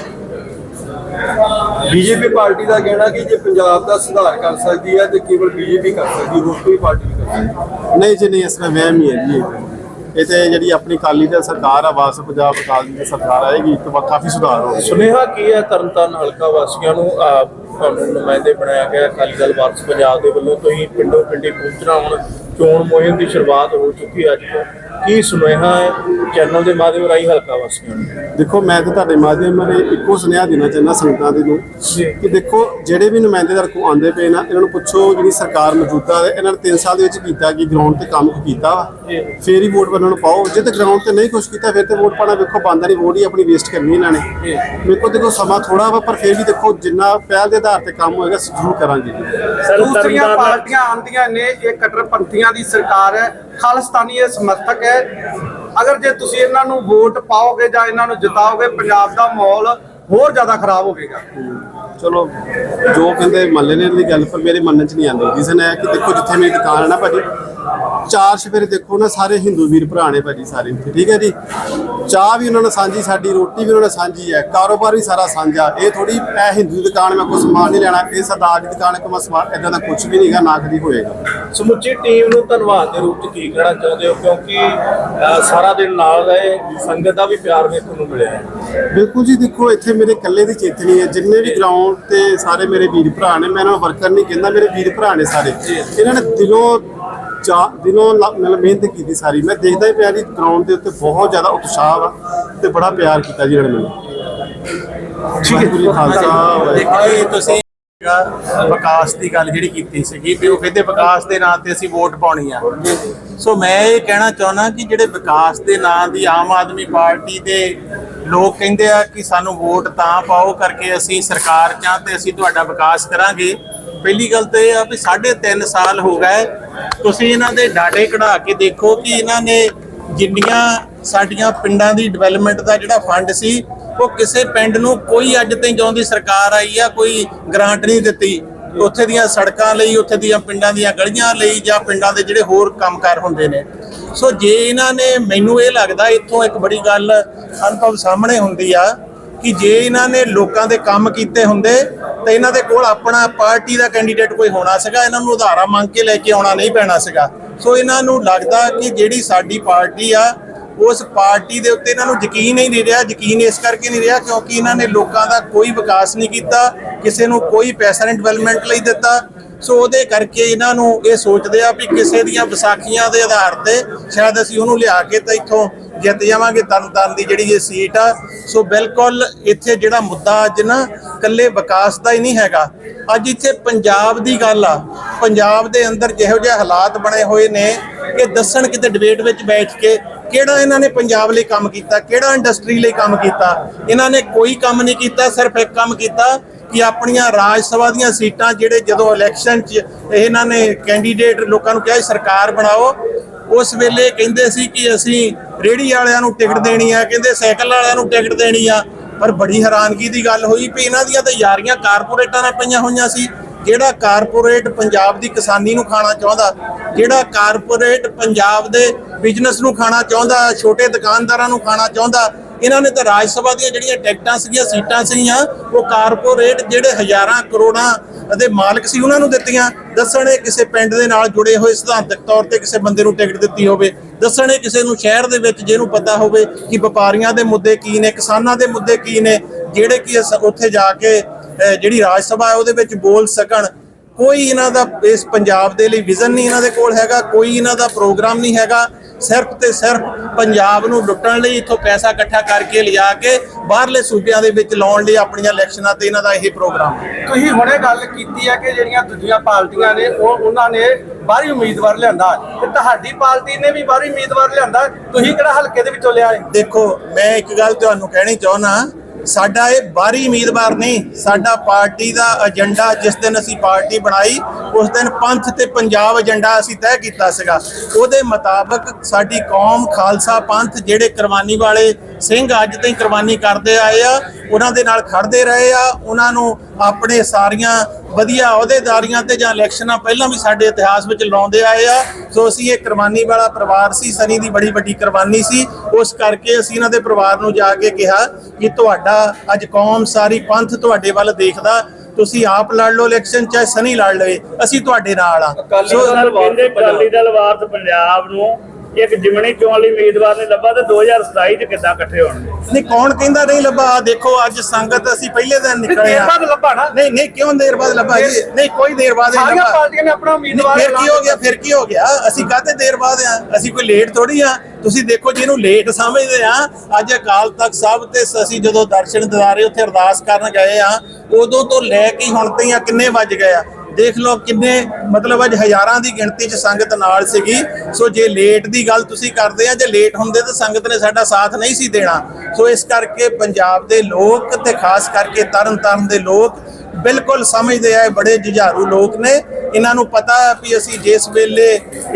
ਬੀਜੇਪੀ ਪਾਰਟੀ ਦਾ ਕਹਿਣਾ ਕਿ ਜੇ ਪੰਜਾਬ ਦਾ ਸੁਧਾਰ ਕਰ ਸਕਦੀ ਹੈ ਤੇ ਕੇਵਲ ਬੀਜੇਪੀ ਕਰ ਸਕਦੀ ਹੋਰ ਕੋਈ ਪਾਰਟੀ ਨਹੀਂ ਕਰ ਸਕਦੀ। ਨਹੀਂ ਜੀ ਨਹੀਂ ਇਸ ਵਿੱਚ ਵਹਿਮ ਹੀ ਹੈ ਜੀ। ਇਹ। ਤੇ ਜਿਹੜੀ ਆਪਣੀ ਕਾਲੀ ਦੀ ਸਰਕਾਰ ਆ ਵਾਸ ਪੰਜਾਬ ਅਕਾਲੀ ਦੀ ਸਰਕਾਰ ਆਏਗੀ ਤੇ ਕਾਫੀ ਸੁਧਾਰ ਹੋਣਗੇ ਸੁਨੇਹਾ ਕੀ ਹੈ ਤਰਨਤਾਰਨ ਹਲਕਾ ਵਾਸੀਆਂ ਨੂੰ? ਤੁਹਾਨੂੰ ਨੁਮਾਇੰਦੇ ਬਣਾਇਆ ਗਿਆ ਅਕਾਲੀ ਦਲ ਵਾਰਸ ਪੰਜਾਬ ਦੇ ਵੱਲੋਂ। ਤੁਸੀਂ ਪਿੰਡੋਂ ਪਿੰਡੀ ਪਹੁੰਚਣਾ ਹੁਣ ਚੋਣ ਮੁਹਿੰਮ ਦੀ ਸ਼ੁਰੂਆਤ ਹੋ ਚੁੱਕੀ ਹੈ ਅੱਜ ਤੋਂ। ਕੀ ਸੁਨੇਹਾ ਹੈ ਚੈਨਲ ਦੇ ਮਾਧਿਅਮ ਰਾਹੀਂ ਹਲਕਾ ਵਾਸੀਆਂ ਨੂੰ? ਦੇਖੋ ਮੈਂ ਤਾਂ ਤੁਹਾਡੇ ਮਾਧਿਅਮ ਰਾਹੀਂ ਇੱਕੋ ਸੁਨੇਹਾ ਦੇਣਾ ਚਾਹੁੰਦਾ ਸੰਗਤਾਂ ਦੇ ਨੂੰ ਕਿ ਦੇਖੋ ਜਿਹੜੇ ਵੀ ਨੁਮਾਇੰਦੇ ਦਰ ਕੋ ਆਉਂਦੇ ਪਏ ਨਾ ਇਹਨਾਂ ਨੂੰ ਪੁੱਛੋ ਜਿਹੜੀ ਸਰਕਾਰ ਮੌਜੂਦਾ ਹੈ ਇਹਨਾਂ ਨੇ 3 ਸਾਲ ਦੇ ਵਿੱਚ ਕੀਤਾ ਕਿ ਗਰਾਊਂਡ ਤੇ ਕੰਮ ਕੀਤਾ ਵਾ। ਫੇਰ ਹੀ ਵੋਟ ਬਣਨ ਨੂੰ ਪਾਓ। ਜੇ ਤੇ ਗਰਾਊਂਡ ਤੇ ਨਹੀਂ ਕੁਝ ਕੀਤਾ ਫਿਰ ਤੇ ਵੋਟ ਪਾਣਾ ਵੇਖੋ ਬੰਦਾ ਨਹੀਂ ਵੋਟ ਹੀ ਆਪਣੀ ਵੇਸਟ ਕਰਨੀ ਇਹਨਾਂ ਨੇ। ਵੇਖੋ ਦੇਖੋ ਸਮਾਂ ਥੋੜਾ ਵਾ ਪਰ ਫਿਰ ਵੀ ਦੇਖੋ ਜਿੰਨਾ ਪਹਿਲ ਦੇ ਆਧਾਰ ਤੇ ਕੰਮ ਹੋਏਗਾ ਜ਼ਰੂਰ ਕਰਾਂਗੇ। ਸਰ ਦੂਸਰੀਆਂ ਤਰਨਤਾਰਨ ਪਾਰਟੀਆਂ ਆਉਂਦੀਆਂ ਨੇ ਇਹ ਕੱਟੜਪੰਥੀਆਂ ਦੀ ਸਰਕਾਰ ਹੈ, ਖਾਲਿਸਤਾਨੀ ਇਹ ਸਮਰਥਕ ਹੈ। ਅਗਰ ਜੇ ਤੁਸੀਂ ਇਹਨਾਂ ਨੂੰ ਵੋਟ ਪਾਓਗੇ ਜਾਂ ਇਹਨਾਂ ਨੂੰ ਜਿਤਾਓਗੇ, ਪੰਜਾਬ ਦਾ ਮਾਹੌਲ ਹੋਰ ਜ਼ਿਆਦਾ ਖਰਾਬ ਹੋਵੇਗਾ। ਚਲੋ, ਜੋ ਕਹਿੰਦੇ ਮੰਨ ਲੈਣੇ ਦੀ ਗੱਲ, ਪਰ ਮੇਰੇ ਮੰਨਣ ਚ ਨਹੀਂ ਆਉਂਦੀ। ਰੀਜ਼ਨ ਹੈ ਕਿ ਦੇਖੋ, ਜਿੱਥੇ ਮੇਰੀ ਦੁਕਾਨ ਹੈ ਨਾ ਭਾਜੀ, ਚਾਰ ਸਵੇਰੇ ਦੇਖੋ ਨਾ, ਸਾਰੇ ਹਿੰਦੂ ਵੀਰ ਭਰਾ ਨੇ ਭਾਜੀ ਸਾਰੇ ਇੱਥੇ, ਠੀਕ ਹੈ ਜੀ? ਚਾਹ ਵੀ ਉਹਨਾਂ ਨੇ ਸਾਂਝੀ, ਸਾਡੀ ਰੋਟੀ ਵੀ ਉਹਨਾਂ ਨੇ ਸਾਂਝੀ ਹੈ, ਕਾਰੋਬਾਰ ਵੀ ਸਾਰਾ ਸਾਂਝਾ। ਇਹ ਥੋੜੀ ਇਹ ਹਿੰਦੂ ਦੁਕਾਨ, ਮੈਂ ਕੋਈ ਸਮਾਨ ਨਹੀਂ ਲੈਣਾ, ਇਹ ਸਰਦਾਰ ਦੀ ਦੁਕਾਨ ਹੈ ਮੈਂ ਸਮਾਨ ਇਦਾਂ ਦਾ ਕੁਝ ਵੀ ਨਹੀਂਗਾ ਨਾ ਕਦੀ ਹੋਏਗਾ। ਸਮੁੱਚੀ ਟੀਮ ਨੂੰ ਧੰਨਵਾਦ ਦੇ ਰੂਪ ਚ ਕੀ ਕਹਿਣਾ ਚਾਹੁੰਦੇ ਹੋ? ਕਿਉਂਕਿ ਸਾਰਾ ਦਿਨ ਨਾਲ ਰਹੇ ਸੰਗਤ ਦਾ ਵੀ ਪਿਆਰ ਵੇਖਣ ਨੂੰ ਮਿਲਿਆ। ਬਿਲਕੁਲ ਜੀ ਦੇਖੋ ਇੱਥੇ ਮੇਰੇ ਇਕੱਲੇ ਦੀ ਚੇਤਨੀ ਹੈ। ਜਿੰਨੇ ਵੀ ਗਰਾਊਂਡ ਤੇ ਸਾਰੇ ਮੇਰੇ ਵੀਰ ਭਰਾ ਨੇ ਮੈਂ ਇਹਨਾਂ ਨੂੰ ਵਰਕਰ ਨਹੀਂ ਕਹਿੰਦਾ ਮੇਰੇ ਵੀਰ ਭਰਾ ਨੇ ਸਾਰੇ। ਇਹਨਾਂ ਨੇ ਦਿਲੋਂ ਚਾ ਦਿਲੋਂ ਲ- ਮਤਲਬ ਮਿਹਨਤ ਕੀਤੀ ਸਾਰੀ। ਮੈਂ ਦੇਖਦਾ ਹੀ ਪਿਆ ਜੀ ਗਰਾਊਂਡ ਦੇ ਉੱਤੇ ਬਹੁਤ ਜ਼ਿਆਦਾ ਉਤਸ਼ਾਹ ਵਾ ਤੇ ਬੜਾ ਪਿਆਰ ਕੀਤਾ ਜੀ ਇਹਨਾਂ ਨੇ ਮੈਨੂੰ। ਠੀਕ ਹੈ। ਜੀ ਖਾਲਸਾ ਵਾਹਿਗੁਰੂ ਦੇਖੋ ਜੀ ਤੁਸੀਂ ਵਿਕਾਸ ਦੀ ਗੱਲ ਜਿਹੜੀ ਕੀਤੀ ਸੀਗੀ ਵੀ ਉਹ ਕਹਿੰਦੇ ਵਿਕਾਸ ਦੇ ਨਾਂ ਤੇ ਅਸੀਂ ਵੋਟ ਪਾਉਣੀ ਆ। ਸੋ ਮੈਂ ਇਹ ਕਹਿਣਾ ਚਾਹੁੰਦਾ ਕਿ ਜਿਹੜੇ ਵਿਕਾਸ ਦੇ ਨਾਂ ਦੀ ਆਮ ਆਦਮੀ ਪਾਰਟੀ ਦੇ ਲੋਕ ਕਹਿੰਦੇ ਆ ਕਿ ਸਾਨੂੰ ਵੋਟ ਤਾਂ ਪਾਓ ਕਰਕੇ ਅਸੀਂ ਸਰਕਾਰ ਚਾਂ ਤੇ ਅਸੀਂ ਤੁਹਾਡਾ ਵਿਕਾਸ ਕਰਾਂਗੇ। ਪਹਿਲੀ ਗੱਲ ਤਾਂ ਇਹ ਆ ਵੀ 3.5 ਸਾਲ ਹੋ ਗਏ, ਤੁਸੀਂ ਇਹਨਾਂ ਦੇ ਡਾਟੇ ਕਢਾ ਕੇ ਦੇਖੋ ਕਿ ਇਹਨਾਂ ਨੇ ਜਿੰਨੀਆਂ ਸਾਡੀਆਂ ਪਿੰਡਾਂ ਦੀ ਡਿਵੈਲਪਮੈਂਟ ਦਾ ਜਿਹੜਾ ਫੰਡ ਸੀ ਉਹ ਕਿਸੇ ਪਿੰਡ ਨੂੰ ਕੋਈ ਅੱਜ ਤਾਈਂ ਜਦੋਂ ਦੀ ਸਰਕਾਰ ਆਈ ਆ, ਕੋਈ ਗ੍ਰਾਂਟ ਨਹੀਂ ਦਿੱਤੀ। ਉੱਥੇ ਦੀਆਂ ਸੜਕਾਂ ਲਈ, ਉੱਥੇ ਦੀਆਂ ਪਿੰਡਾਂ ਦੀਆਂ ਗਲੀਆਂ ਲਈ ਜਾਂ ਪਿੰਡਾਂ ਦੇ ਜਿਹੜੇ ਹੋਰ ਕੰਮਕਾਰ ਹੁੰਦੇ ਨੇ। ਸੋ ਜੇ ਇਹਨਾਂ ਨੇ ਮੈਨੂੰ ਇਹ ਲੱਗਦਾ, ਇੱਥੋਂ ਇੱਕ ਬੜੀ ਗੱਲ ਅਨੁਭਵ ਸਾਹਮਣੇ ਹੁੰਦੀ ਆ ਕਿ ਜੇ ਇਹਨਾਂ ਨੇ ਲੋਕਾਂ ਦੇ ਕੰਮ ਕੀਤੇ ਹੁੰਦੇ, ਤਾਂ ਇਹਨਾਂ ਦੇ ਕੋਲ ਆਪਣਾ ਪਾਰਟੀ ਦਾ ਕੈਂਡੀਡੇਟ ਕੋਈ ਹੋਣਾ ਸੀਗਾ, ਇਹਨਾਂ ਨੂੰ ਉਧਾਰਾ ਮੰਗ ਕੇ ਲੈ ਕੇ ਆਉਣਾ ਨਹੀਂ ਪੈਣਾ ਸੀਗਾ। ਸੋ ਇਹਨਾਂ ਨੂੰ ਲੱਗਦਾ ਕਿ ਜਿਹੜੀ ਸਾਡੀ ਪਾਰਟੀ ਆ ਉਸ ਪਾਰਟੀ ਦੇ ਉੱਤੇ ਇਹਨਾਂ ਨੂੰ ਯਕੀਨ ਹੀ ਨਹੀਂ ਰਿਹਾ, ਯਕੀਨ ਇਸ ਕਰਕੇ ਨਹੀਂ ਰਿਹਾ ਕਿਉਂਕਿ ਇਹਨਾਂ ਨੇ ਲੋਕਾਂ ਦਾ ਕੋਈ ਵਿਕਾਸ ਨਹੀਂ ਕੀਤਾ, ਕਿਸੇ ਨੂੰ ਕੋਈ ਪੈਸਾ ਨਹੀਂ ਡਿਵੈਲਪਮੈਂਟ ਲਈ ਦਿੱਤਾ। ਸੋ ਉਹਦੇ ਕਰਕੇ ਇਹਨਾਂ ਨੂੰ ਇਹ ਸੋਚਦੇ ਆ ਵੀ ਕਿਸੇ ਦੀਆਂ ਵਿਸਾਖੀਆਂ ਦੇ ਆਧਾਰ ਤੇ ਸ਼ਾਇਦ ਅਸੀਂ ਉਹਨੂੰ ਲਿਆ ਕੇ ਤਾਂ ਇੱਥੋਂ ਜਿੱਤ ਜਾਵਾਂਗੇ ਤਰਨਤਾਰਨ ਦੀ ਜਿਹੜੀ ਇਹ ਸੀਟ ਆ। ਸੋ ਬਿਲਕੁਲ ਇੱਥੇ ਜਿਹੜਾ ਮੁੱਦਾ ਅੱਜ ਨਾ ਕੱਲੇ ਵਿਕਾਸ ਦਾ ਹੀ ਨਹੀਂ ਹੈਗਾ। ਅੱਜ ਇੱਥੇ ਪੰਜਾਬ ਦੀ ਗੱਲ ਆ। ਪੰਜਾਬ ਦੇ ਅੰਦਰ ਜਿਹੋ ਜਿਹੇ ਹਾਲਾਤ ਬਣੇ ਹੋਏ ਨੇ ਕਿ ਦੱਸਣ ਕਿਤੇ ਡਿਬੇਟ ਵਿੱਚ ਬੈਠ ਕੇ ਕਿਹੜਾ ਇਹਨਾਂ ਨੇ ਪੰਜਾਬ ਲਈ ਕੰਮ ਕੀਤਾ, ਕਿਹੜਾ ਇੰਡਸਟਰੀ ਲਈ ਕੰਮ ਕੀਤਾ? ਇਹਨਾਂ ਨੇ ਕੋਈ ਕੰਮ ਨਹੀਂ ਕੀਤਾ, ਸਿਰਫ ਇੱਕ ਕੰਮ ਕੀਤਾ ਕਿ ਆਪਣੀਆਂ ਰਾਜ ਸਭਾ ਦੀਆਂ ਸੀਟਾਂ ਜਿਹੜੇ ਜਦੋਂ ਇਲੈਕਸ਼ਨ 'ਚ ਇਹਨਾਂ ਨੇ ਕੈਂਡੀਡੇਟ ਲੋਕਾਂ ਨੂੰ ਕਿਹਾ ਸਰਕਾਰ ਬਣਾਓ, ਉਸ ਵੇਲੇ ਕਹਿੰਦੇ ਸੀ ਕਿ ਅਸੀਂ ਰੇੜੀ ਵਾਲਿਆਂ ਨੂੰ ਟਿਕਟ ਦੇਣੀ ਆ, ਕਹਿੰਦੇ ਸਾਈਕਲ ਵਾਲਿਆਂ ਨੂੰ ਟਿਕਟ ਦੇਣੀ ਆ, ਪਰ ਬੜੀ ਹੈਰਾਨਗੀ ਦੀ ਗੱਲ ਹੋਈ ਵੀ ਇਹਨਾਂ ਦੀਆਂ ਤਾਂ ਯਾਰੀਆਂ ਕਾਰਪੋਰੇਟਾਂ ਨਾਲ ਪਈਆਂ ਹੋਈਆਂ ਸੀ। ਜਿਹੜਾ ਕਾਰਪੋਰੇਟ ਪੰਜਾਬ ਦੀ ਕਿਸਾਨੀ ਨੂੰ ਖਾਣਾ ਚਾਹੁੰਦਾ, ਜਿਹੜਾ ਕਾਰਪੋਰੇਟ ਪੰਜਾਬ ਦੇ ਬਿਜ਼ਨਸ ਨੂੰ ਖਾਣਾ ਚਾਹੁੰਦਾ, ਛੋਟੇ ਦੁਕਾਨਦਾਰਾਂ ਨੂੰ ਖਾਣਾ ਚਾਹੁੰਦਾ, ਇਹਨਾਂ ਨੇ ਤਾਂ ਰਾਜ ਸਭਾ ਦੀਆਂ ਜਿਹੜੀਆਂ ਟਿਕਟਾਂ ਸੀਗੀਆਂ, ਸੀਟਾਂ ਸੀਗੀਆਂ, ਉਹ ਕਾਰਪੋਰੇਟ ਜਿਹੜੇ ਹਜ਼ਾਰਾਂ ਕਰੋੜਾਂ ਦੇ ਮਾਲਕ ਸੀ, ਉਹਨਾਂ ਨੂੰ ਦਿੱਤੀਆਂ। ਦੱਸਣ ਇਹ ਕਿਸੇ ਪਿੰਡ ਦੇ ਨਾਲ ਜੁੜੇ ਹੋਏ ਸਿਧਾਂਤਕ ਤੌਰ ਤੇ ਕਿਸੇ ਬੰਦੇ ਨੂੰ ਟਿਕਟ ਦਿੱਤੀ ਹੋਵੇ। ਦੱਸਣ ਇਹ ਕਿਸੇ ਨੂੰ ਸ਼ਹਿਰ ਦੇ ਵਿੱਚ ਜਿਹਨੂੰ ਪਤਾ ਹੋਵੇ ਕਿ ਵਪਾਰੀਆਂ ਦੇ ਮੁੱਦੇ ਕੀ ਨੇ, ਕਿਸਾਨਾਂ ਦੇ ਮੁੱਦੇ ਕੀ ਨੇ, ਜਿਹੜੇ ਕਿ ਅਸ- ਉੱਥੇ ਜਾ ਕੇ ਜਿਹੜੀ ਰਾਜ ਸਭਾ ਹੈ, ਉਹਦੇ ਵਿੱਚ ਬੋਲ ਸਕਣ। ਕੋਈ ਇਹਨਾਂ ਦਾ ਇਸ ਪੰਜਾਬ ਦੇ ਲਈ ਵਿਜ਼ਨ ਨਹੀਂ ਇਹਨਾਂ ਦੇ ਕੋਲ ਹੈਗਾ ਕੋਈ ਇਹਨਾਂ ਦਾ ਪ੍ਰੋਗਰਾਮ ਨਹੀਂ ਹੈਗਾ। ਸਿਰਫ ਤੇ ਸਿਰਫ ਪੰਜਾਬ ਨੂੰ ਲੁੱਟਣ ਲਈ ਇੱਥੋਂ ਪੈਸਾ ਇਕੱਠਾ ਕਰਕੇ ਲਿਜਾ ਕੇ ਬਾਹਰਲੇ ਸੂਬਿਆਂ ਦੇ ਵਿੱਚ ਲਾਉਣ ਲਈ ਆਪਣੀਆਂ ਇਲੈਕਸ਼ਨਾਂ ਤੇ ਇਹਨਾਂ ਦਾ ਇਹ ਪ੍ਰੋਗਰਾਮ ਤੁਸੀਂ ਹੁਣੇ ਗੱਲ ਕੀਤੀ ਹੈ ਕਿ ਜਿਹੜੀਆਂ ਦੂਜੀਆਂ ਪਾਰਟੀਆਂ ਨੇ ਉਹ ਉਹਨਾਂ ਨੇ ਬਾਹਰੀ ਉਮੀਦਵਾਰ ਲਿਆਂਦਾ ਤੇ ਤੁਹਾਡੀ ਪਾਰਟੀ ਨੇ ਵੀ ਬਾਹਰੀ ਉਮੀਦਵਾਰ ਲਿਆਂਦਾ। ਤੁਸੀਂ ਕਿਹੜਾ ਹਲਕੇ ਦੇ ਵਿੱਚੋਂ ਲਿਆ ਹੈ ਦੇਖੋ ਮੈਂ ਇੱਕ ਗੱਲ ਤੁਹਾਨੂੰ ਕਹਿਣੀ ਚਾਹੁੰਦਾ ਸਾਡਾ ਇਹ ਬਾਹਰੀ ਉਮੀਦਵਾਰ ਨਹੀਂ, ਸਾਡਾ ਪਾਰਟੀ ਦਾ ਏਜੰਡਾ ਜਿਸ ਦਿਨ ਅਸੀਂ ਪਾਰਟੀ ਬਣਾਈ, ਉਸ ਦਿਨ ਪੰਥ ਤੇ ਪੰਜਾਬ ਏਜੰਡਾ ਅਸੀਂ ਤੈਅ ਕੀਤਾ ਸੀਗਾ। ਉਹਦੇ ਮੁਤਾਬਕ ਸਾਡੀ ਕੌਮ ਖਾਲਸਾ ਪੰਥ, ਜਿਹੜੇ ਕੁਰਬਾਨੀ ਵਾਲੇ ਸਿੰਘ ਅੱਜ ਤਾਈਂ ਕੁਰਬਾਨੀ ਕਰਦੇ ਆਏ ਆ ਉਹਨਾਂ ਦੇ ਨਾਲ ਖੜਦੇ ਰਹੇ ਆ ਉਹਨਾਂ ਨੂੰ ਆਪਣੇ ਸਾਰੀਆਂ ਵਧੀਆ ਅਹੁਦੇਦਾਰੀਆਂ ਤੇ ਜਾਂ ਇਲੈਕਸ਼ਨਾਂ ਪਹਿਲਾਂ ਵੀ ਸਾਡੇ ਇਤਿਹਾਸ ਵਿੱਚ ਲਾਉਂਦੇ ਆਏ ਆ। ਸੋ ਅਸੀਂ ਇਹ ਕੁਰਬਾਨੀ ਵਾਲਾ ਪਰਿਵਾਰ ਸੀ ਸਨੀ ਦੀ ਬੜੀ ਵੱਡੀ ਕੁਰਬਾਨੀ ਸੀ। ਉਸ ਕਰਕੇ ਅਸੀਂ ਇਹਨਾਂ ਦੇ ਪਰਿਵਾਰ ਨੂੰ ਜਾ ਕੇ ਕਿਹਾ ਕਿ ਤੁਹਾਡਾ ਅੱਜ ਕੌਮ ਸਾਰੀ ਪੰਥ ਤੁਹਾਡੇ ਵੱਲ ਦੇਖਦਾ ਤੁਸੀਂ ਆਪ ਲੜ ਲਓ ਇਲੈਕਸ਼ਨ ਚਾਹੇ ਸਨੀ ਲੜ ਲਵੇ ਅਸੀਂ ਤੁਹਾਡੇ ਨਾਲ ਆ। ਸੋ ਸਰ ਕਹਿੰਦੇ ਅਕਾਲੀ ਦਲ ਵਾਰਸ ਪੰਜਾਬ ਨੂੰ ਇੱਕ ਜਿਮਣੀ ਚੋਣ ਲਈ ਉਮੀਦਵਾਰ ਨੇ ਲੱਭਾ ਤੇ 2027 ਚ ਕਿੱਦਾਂ ਇਕੱਠੇ ਹੋਣਗੇ ਨਹੀਂ ਕੌਣ ਕਹਿੰਦਾ ਨਹੀਂ ਲੱਭਾ? ਆਹ ਦੇਖੋ ਅੱਜ ਸੰਗਤ ਅਸੀਂ ਪਹਿਲੇ ਦਿਨ ਨਿਕਲੇ ਆ ਬਾਅਦ ਲੱਭਾ ਨਾ? ਨਹੀਂ ਨਹੀਂ ਕਿਉਂ ਦੇਰ ਬਾਅਦ ਲੱਭਾ ਜੀ? ਨਹੀਂ ਕੋਈ ਦੇਰ ਬਾਅਦ ਨਹੀਂ ਸਾਰੀਆਂ ਲੱਭਾ। ਪਾਰਟੀਆਂ ਨੇ ਆਪਣਾ ਨਹੀਂ, ਉਮੀਦਵਾਰ ਫਿਰ ਕੀ ਹੋ ਗਿਆ? ਫਿਰ ਕੀ ਹੋ ਗਿਆ? ਅਸੀਂ ਕਾਹਤੇ ਦੇਰ ਬਾਅਦ ਆ ਅਸੀਂ ਕੋਈ ਲੇਟ ਥੋੜੀ ਆ ਤੁਸੀਂ ਦੇਖੋ ਜਿਹਨੂੰ ਲੇਟ ਸਮਝਦੇ ਆ ਅੱਜ ਅਕਾਲ ਤਖਤ ਸਾਹਿਬ ਤੇ ਅਸੀਂ ਜਦੋਂ ਦਰਸ਼ਨ ਦਿਦਾਰੇ ਉੱਥੇ ਅਰਦਾਸ ਕਰਨ ਗਏ ਆ ਉਦੋਂ ਤੋਂ ਲੈ ਕੇ ਹੁਣ ਤਾਈਂ ਕਿੰਨੇ ਵੱਜ ਗਏ ਆ? ਦੇਖ ਲਓ ਕਿੰਨੇ, ਮਤਲਬ ਅੱਜ ਹਜ਼ਾਰਾਂ ਦੀ ਗਿਣਤੀ 'ਚ ਸੰਗਤ ਨਾਲ ਸੀਗੀ। ਸੋ ਜੇ ਲੇਟ ਦੀ ਗੱਲ ਤੁਸੀਂ ਕਰਦੇ ਆ, ਜੇ ਲੇਟ ਹੁੰਦੇ ਤਾਂ ਸੰਗਤ ਨੇ ਸਾਡਾ ਸਾਥ ਨਹੀਂ ਸੀ ਦੇਣਾ। ਸੋ ਇਸ ਕਰਕੇ ਪੰਜਾਬ ਦੇ ਲੋਕ ਤੇ ਖਾਸ ਕਰਕੇ ਤਰਨ ਤਾਰਨ ਦੇ ਲੋਕ ਬਿਲਕੁਲ ਸਮਝਦੇ ਆ ਬੜੇ ਜੁਝਾਰੂ ਲੋਕ ਨੇ। ਇਹਨਾਂ ਨੂੰ ਪਤਾ ਹੈ ਵੀ ਅਸੀਂ ਜਿਸ ਵੇਲੇ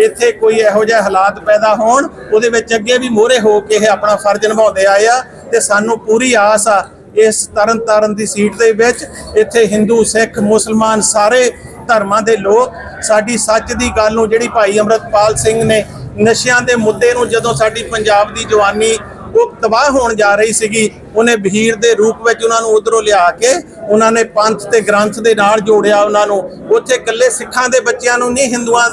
ਇੱਥੇ ਕੋਈ ਇਹੋ ਜਿਹੇ ਹਾਲਾਤ ਪੈਦਾ ਹੋਣ, ਉਹਦੇ ਵਿੱਚ ਅੱਗੇ ਵੀ ਮੋਹਰੇ ਹੋ ਕੇ ਇਹ ਆਪਣਾ ਫਰਜ਼ ਨਿਭਾਉਂਦੇ ਆਏ ਆ ਤੇ ਸਾਨੂੰ ਪੂਰੀ ਆਸ ਆ ਇਸ ਤਰਨ ਤਾਰਨ ਦੀ ਸੀਟ ਦੇ ਵਿੱਚ। ਇੱਥੇ ਹਿੰਦੂ, ਸਿੱਖ, ਮੁਸਲਮਾਨ ਸਾਰੇ ਧਰਮਾਂ ਦੇ ਲੋਕ ਸਾਡੀ ਸੱਚ ਦੀ ਗੱਲ ਨੂੰ ਜਿਹੜੀ ਭਾਈ ਅਮਰਤਪਾਲ ਸਿੰਘ ਨੇ ਨਸ਼ਿਆਂ ਦੇ ਮੁੱਦੇ ਨੂੰ ਜਦੋਂ ਸਾਡੀ ਪੰਜਾਬ ਦੀ ਜਵਾਨੀ ਉਹ ਤਬਾਹ ਹੋਣ ਜਾ ਰਹੀ ਸੀਗੀ, ਉਹਨੇ ਬਹੀਰ ਦੇ ਰੂਪ ਵਿੱਚ ਉਹਨਾਂ ਨੂੰ ਉਧਰੋਂ ਲਿਆ ਕੇ ਉਹਨਾਂ ਨੇ ਪੰਥ ਤੇ ਗ੍ਰੰਥ ਦੇ ਨਾਲ ਜੋੜਿਆ ਉਹਨਾਂ ਨੂੰ। ਉੱਥੇ ਇਕੱਲੇ ਸਿੱਖਾਂ ਦੇ ਬੱਚਿਆਂ ਨੂੰ ਨਹੀਂ ਹਿੰਦੂਆਂ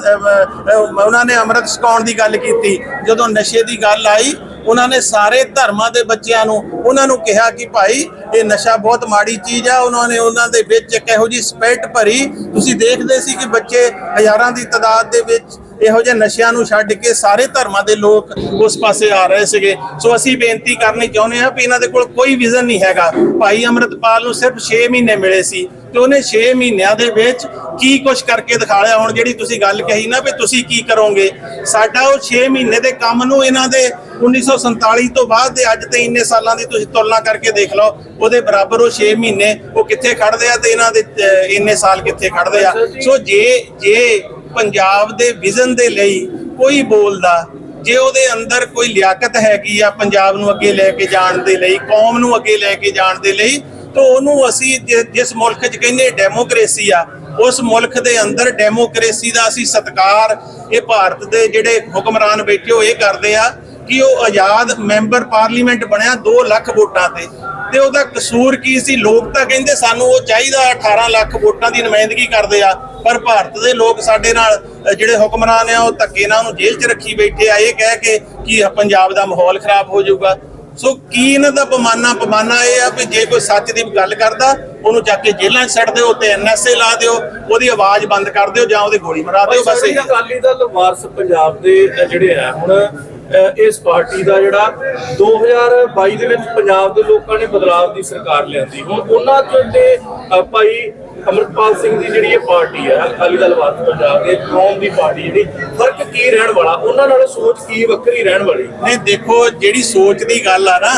ਉਹਨਾਂ ਨੇ ਅੰਮ੍ਰਿਤ ਛਕਾਉਣ ਦੀ ਗੱਲ ਕੀਤੀ। ਜਦੋਂ ਨਸ਼ੇ ਦੀ ਗੱਲ ਆਈ ਉਹਨਾਂ ਨੇ ਸਾਰੇ ਧਰਮਾਂ ਦੇ ਬੱਚਿਆਂ ਨੂੰ ਉਹਨਾਂ ਨੂੰ ਕਿਹਾ ਕਿ ਭਾਈ ਇਹ ਨਸ਼ਾ ਬਹੁਤ ਮਾੜੀ ਚੀਜ਼ ਆ, ਉਹਨਾਂ ਨੇ ਉਹਨਾਂ ਦੇ ਵਿੱਚ ਇੱਕ ਇਹੋ ਜੀ ਸਪਿਰਟ ਭਰੀ। ਤੁਸੀਂ ਦੇਖਦੇ ਸੀ ਕਿ ਬੱਚੇ ਹਜ਼ਾਰਾਂ ਦੀ ਤਾਦਾਦ ਦੇ ਵਿੱਚ ਇਹੋ ਜਿਹੇ ਨਸ਼ਿਆਂ ਨੂੰ ਛੱਡ ਕੇ ਸਾਰੇ ਧਰਮਾਂ ਦੇ ਲੋਕ ਉਸ ਪਾਸੇ ਆ ਰਹੇ ਸੀਗੇ। ਸੋ ਅਸੀਂ ਬੇਨਤੀ ਕਰਨੀ ਚਾਹੁੰਦੇ ਹਾਂ ਵੀ ਇਹਨਾਂ ਦੇ ਕੋਲ ਕੋਈ ਵਿਜ਼ਨ ਨਹੀਂ ਹੈਗਾ। ਭਾਈ ਅਮਰਤਪਾਲ ਨੂੰ ਸਿਰਫ 6 ਮਹੀਨੇ ਮਿਲੇ ਸੀ ਤੇ ਉਹਨੇ 6 ਮਹੀਨਿਆਂ ਦੇ ਵਿੱਚ ਕੀ ਕੁਝ ਕਰਕੇ ਦਿਖਾਇਆ ਹੁਣ ਜਿਹੜੀ ਤੁਸੀਂ ਗੱਲ ਕਹੀ ਨਾ ਵੀ ਤੁਸੀਂ ਕੀ ਕਰੋਗੇ। ਸਾਡਾ ਉਹ 6 ਮਹੀਨੇ ਦੇ ਕੰਮ ਨੂੰ ਇਹਨਾਂ ਦੇ 1947 ਤੋਂ ਬਾਅਦ ਦੇ ਅੱਜ ਤੇ ਇੰਨੇ ਸਾਲਾਂ ਦੀ ਤੁਸੀਂ ਤੁਲਨਾ ਕਰਕੇ ਦੇਖ ਲਓ ਉਹਦੇ ਬਰਾਬਰ ਉਹ 6 ਮਹੀਨੇ ਉਹ ਕਿੱਥੇ ਖੜਦੇ ਆ ਤੇ ਇਹਨਾਂ ਦੇ ਇੰਨੇ ਸਾਲ ਕਿੱਥੇ ਖੜਦੇ ਆ। ਸੋ ਜੇ ਜੇ ਪੰਜਾਬ ਦੇ ਵਿਜ਼ਨ ਦੇ ਲਈ ਕੋਈ ਬੋਲਦਾ, ਜੇ ਉਹਦੇ ਅੰਦਰ ਕੋਈ ਲਿਆਕਤ ਹੈਗੀ ਆ ਪੰਜਾਬ ਨੂੰ ਅੱਗੇ ਲੈ ਕੇ ਜਾਣ ਦੇ ਲਈ, ਕੌਮ ਨੂੰ ਅੱਗੇ ਲੈ ਕੇ ਜਾਣ ਦੇ ਲਈ, ਤਾਂ ਉਹਨੂੰ ਅਸੀਂ ਜਿਸ ਮੁਲਕ 'ਚ ਕਹਿੰਦੇ ਡੈਮੋਕ੍ਰੇਸੀ ਆ, ਉਸ ਮੁਲਕ ਦੇ ਅੰਦਰ ਡੈਮੋਕ੍ਰੇਸੀ ਦਾ ਅਸੀਂ ਸਤਿਕਾਰ ਇਹ ਭਾਰਤ ਦੇ ਜਿਹੜੇ ਹੁਕਮਰਾਨ ਬੈਠੇ ਹੋ ਇਹ ਕਰਦੇ ਆ ਕਿ ਉਹ ਆਜ਼ਾਦ ਮੈਂਬਰ ਪਾਰਲੀਮੈਂਟ ਬਣਿਆ 2 ਲੱਖ ਵੋਟਾਂ ਤੇ। ਤੇ ਉਹਦਾ ਕਸੂਰ ਕੀ ਸੀ? ਲੋਕ ਤਾਂ ਕਹਿੰਦੇ ਸਾਨੂੰ ਉਹ ਚਾਹੀਦਾ 18 ਲੱਖ ਵੋਟਾਂ ਦੀ ਨੁਮਾਇੰਦਗੀ ਕਰਦੇ ਆ। ਪਰ ਭਾਰਤ ਦੇ ਲੋਕ ਸਾਡੇ ਨਾਲ ਜਿਹੜੇ ਹੁਕਮਰਾਨ ਆ ਉਹ ਧੱਕੇ ਨਾਲ ਉਹਨੂੰ ਜੇਲ੍ਹ 'ਚ ਰੱਖੀ ਬੈਠੇ ਆ। ਇਹ ਕਹਿ ਕੇ ਕਿ ਪੰਜਾਬ ਦਾ ਮਾਹੌਲ ਖਰਾਬ ਹੋ ਜਾਊਗਾ। ਸੋ ਕੀ ਇਹਨਾਂ ਦਾ ਪਮਾਨਾ ਪਮਾਨਾ ਇਹ ਆ ਵੀ ਜੇ ਕੋਈ ਸੱਚ ਦੀ ਗੱਲ ਕਰਦਾ ਉਹਨੂੰ ਚੱਕ ਕੇ ਜੇਲ੍ਹਾਂ 'ਚ ਸੱਟ ਦਿਓ ਤੇ ਐਨਐਸਏ ਲਾ ਦਿਓ ਉਹਦੀ ਆਵਾਜ਼ ਬੰਦ ਕਰ ਦਿਓ ਜਾਂ ਉਹਦੀ ਗੋਲੀ ਮਾਰ ਦਿਓ ਬਸ ਇਹ ਅਕਾਲੀ ਦਲ ਵਾਰਸ ਪੰਜਾਬ ਦੇ ਜਿਹੜੇ ਆ ਹੁਣ ਇਸ ਪਾਰਟੀ ਦਾ ਜਿਹੜਾ 2022 ਦੇ ਵਿੱਚ ਪੰਜਾਬ ਦੇ ਲੋਕਾਂ ਨੇ ਬਦਲਾਵ ਦੀ ਸਰਕਾਰ ਲਿਆਂਦੀ। ਹੁਣ ਉਹਨਾਂ ਤੇ ਭਾਈ ਅਮਰਪਾਲ ਸਿੰਘ ਦੀ ਜਿਹੜੀ ਇਹ ਪਾਰਟੀ ਹੈ ਅਕਾਲੀ ਦਲ ਵਾਰਸ ਪੰਜਾਬ ਦੇ ਕੌਮ ਦੀ ਪਾਰਟੀ ਜਿਹੜੀ ਫ਼ਰਕ ਕੀ ਰਹਿਣ ਵਾਲਾ? ਉਹਨਾਂ ਨਾਲ ਸੋਚ ਕੀ ਵੱਖਰੀ ਰਹਿਣ ਵਾਲੀ? ਨਹੀਂ ਦੇਖੋ ਜਿਹੜੀ ਸੋਚ ਦੀ ਗੱਲ ਆ ਨਾ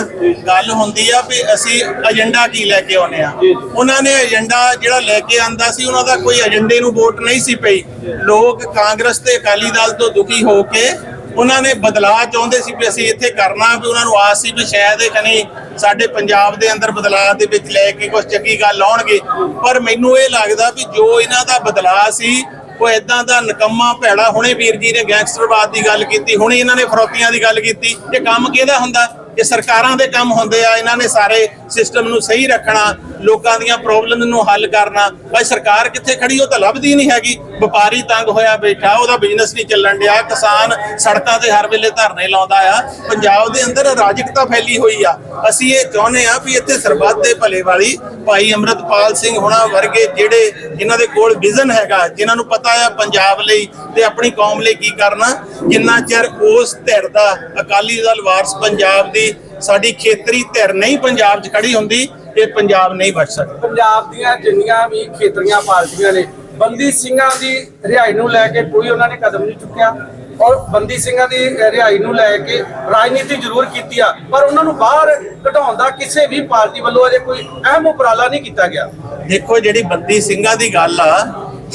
ਗੱਲ ਹੁੰਦੀ ਆ ਵੀ ਅਸੀਂ ਏਜੰਡਾ ਕੀ ਲੈ ਕੇ ਆਉਨੇ ਆ। ਉਹਨਾਂ ਨੇ ਏਜੰਡਾ ਜਿਹੜਾ ਲੈ ਕੇ ਆਂਦਾ ਸੀ ਉਹਨਾਂ ਦਾ ਕੋਈ ਏਜੰਡੇ ਨੂੰ ਵੋਟ ਨਹੀਂ ਸੀ ਪਈ। ਲੋਕ ਕਾਂਗਰਸ ਤੇ ਅਕਾਲੀ ਦਲ ਤੋਂ ਦੁਖੀ ਹੋ ਕੇ ਉਹਨਾਂ ਨੇ ਬਦਲਾਅ ਚਾਹੁੰਦੇ ਸੀ ਵੀ ਅਸੀਂ ਇੱਥੇ ਕਰਨਾ, ਵੀ ਉਹਨਾਂ ਨੂੰ ਆਸ ਸੀ ਵੀ ਸ਼ਾਇਦ ਇਹ ਕਨੀ ਸਾਡੇ ਪੰਜਾਬ ਦੇ ਅੰਦਰ ਬਦਲਾਅ ਦੇ ਵਿੱਚ ਲੈ ਕੇ ਕੁਝ ਚੰਗੀ ਗੱਲ ਆਉਣਗੇ। ਪਰ ਮੈਨੂੰ ਇਹ ਲੱਗਦਾ ਵੀ ਜੋ ਇਹਨਾਂ ਦਾ ਬਦਲਾਅ ਸੀ, ਉਹ ਇਦਾਂ ਦਾ ਨਕੰਮਾ ਭੈੜਾ। ਹੁਣੇ ਵੀਰ ਜੀ ਨੇ ਗੈਂਗਸਟਰਵਾਦ ਦੀ ਗੱਲ ਕੀਤੀ, ਹੁਣੇ ਇਹਨਾਂ ਨੇ ਫਰੋਤੀਆਂ ਦੀ ਗੱਲ ਕੀਤੀ। ਇਹ ਕੰਮ ਕਿਹਦਾ ਹੁੰਦਾ? ਇਹ ਸਰਕਾਰਾਂ ਦੇ ਕੰਮ ਹੁੰਦੇ ਆ, ਇਹਨਾਂ ਨੇ ਸਾਰੇ ਸਿਸਟਮ ਨੂੰ ਸਹੀ ਰੱਖਣਾ। ਲੋਕਾਂ ਦੀਆਂ ਪ੍ਰੋਬਲਮ ਨੂੰ ਹੱਲ ਕਰਨਾ। ਭਾਈ ਸਰਕਾਰ ਕਿੱਥੇ ਖੜੀ, ਉਹ ਤਾਂ ਲੱਭਦੀ ਨਹੀਂ ਹੈਗੀ। ਵਪਾਰੀ ਤੰਗ ਹੋਇਆ ਬੈਠਾ, ਉਹਦਾ ਬਿਜ਼ਨਸ ਨਹੀਂ ਚੱਲਣ ਡਿਆ। ਕਿਸਾਨ ਸੜਕਾਂ ਤੇ ਹਰ ਵੇਲੇ ਧਰਨੇ ਲਾਉਂਦਾ ਆ। ਪੰਜਾਬ ਦੇ ਅੰਦਰ ਰਾਜਕਤਾ ਫੈਲੀ ਹੋਈ ਆ। ਅਸੀਂ ਇਹ ਚਾਹੁੰਦੇ ਆ ਵੀ ਇੱਥੇ ਸਰਬੱਤ ਦੇ ਭਲੇ ਵਾਲੀ ਭਾਈ ਅਮਰਤਪਾਲ ਸਿੰਘ ਹੋਣਾ ਵਰਗੇ ਜਿਹੜੇ ਜਿਨ੍ਹਾਂ ਦੇ ਕੋਲ ਵਿਜ਼ਨ ਹੈਗਾ, ਜਿਨ੍ਹਾਂ ਨੂੰ ਪਤਾ ਆ ਪੰਜਾਬ ਲਈ ਤੇ ਆਪਣੀ ਕੌਮ ਲਈ ਕੀ ਕਰਨਾ, ਜਿੰਨਾ ਚਿਰ ਉਸ ਧਿਰ ਦਾ ਅਕਾਲੀ ਦਲ ਵਾਰਸ ਪੰਜਾਬ ਦੀ ਸਾਡੀ ਖੇਤਰੀ ਧਿਰ ਨਹੀਂ ਪੰਜਾਬ 'ਚ ਖੜੀ ਹੁੰਦੀ ਇਹ ਪੰਜਾਬ ਨਹੀਂ ਬਚ ਸਕਦਾ। ਪੰਜਾਬ ਦੀਆਂ ਜਿੰਨੀਆਂ ਵੀ ਖੇਤਰੀਆਂ ਪਾਰਟੀਆਂ ਨੇ ਬੰਦੀ ਸਿੰਘਾਂ ਦੀ ਰਿਹਾਈ ਨੂੰ ਲੈ ਕੇ ਕੋਈ ਉਹਨਾਂ ਨੇ ਕਦਮ ਨਹੀਂ ਚੁੱਕਿਆ। ਔਰ ਬੰਦੀ ਸਿੰਘਾਂ ਦੀ ਰਿਹਾਈ ਨੂੰ ਲੈ ਕੇ ਰਾਜਨੀਤੀ ਜ਼ਰੂਰ ਕੀਤੀ ਆ ਪਰ ਉਹਨਾਂ ਨੂੰ ਬਾਹਰ ਕਢਾਉਣ ਦਾ ਕਿਸੇ ਵੀ ਪਾਰਟੀ ਵੱਲੋਂ ਅਜੇ ਕੋਈ ਅਹਿਮ ਉਪਰਾਲਾ ਨਹੀਂ ਕੀਤਾ ਗਿਆ। ਦੇਖੋ ਜਿਹੜੀ ਬੰਦੀ ਸਿੰਘਾਂ ਦੀ ਗੱਲ ਆ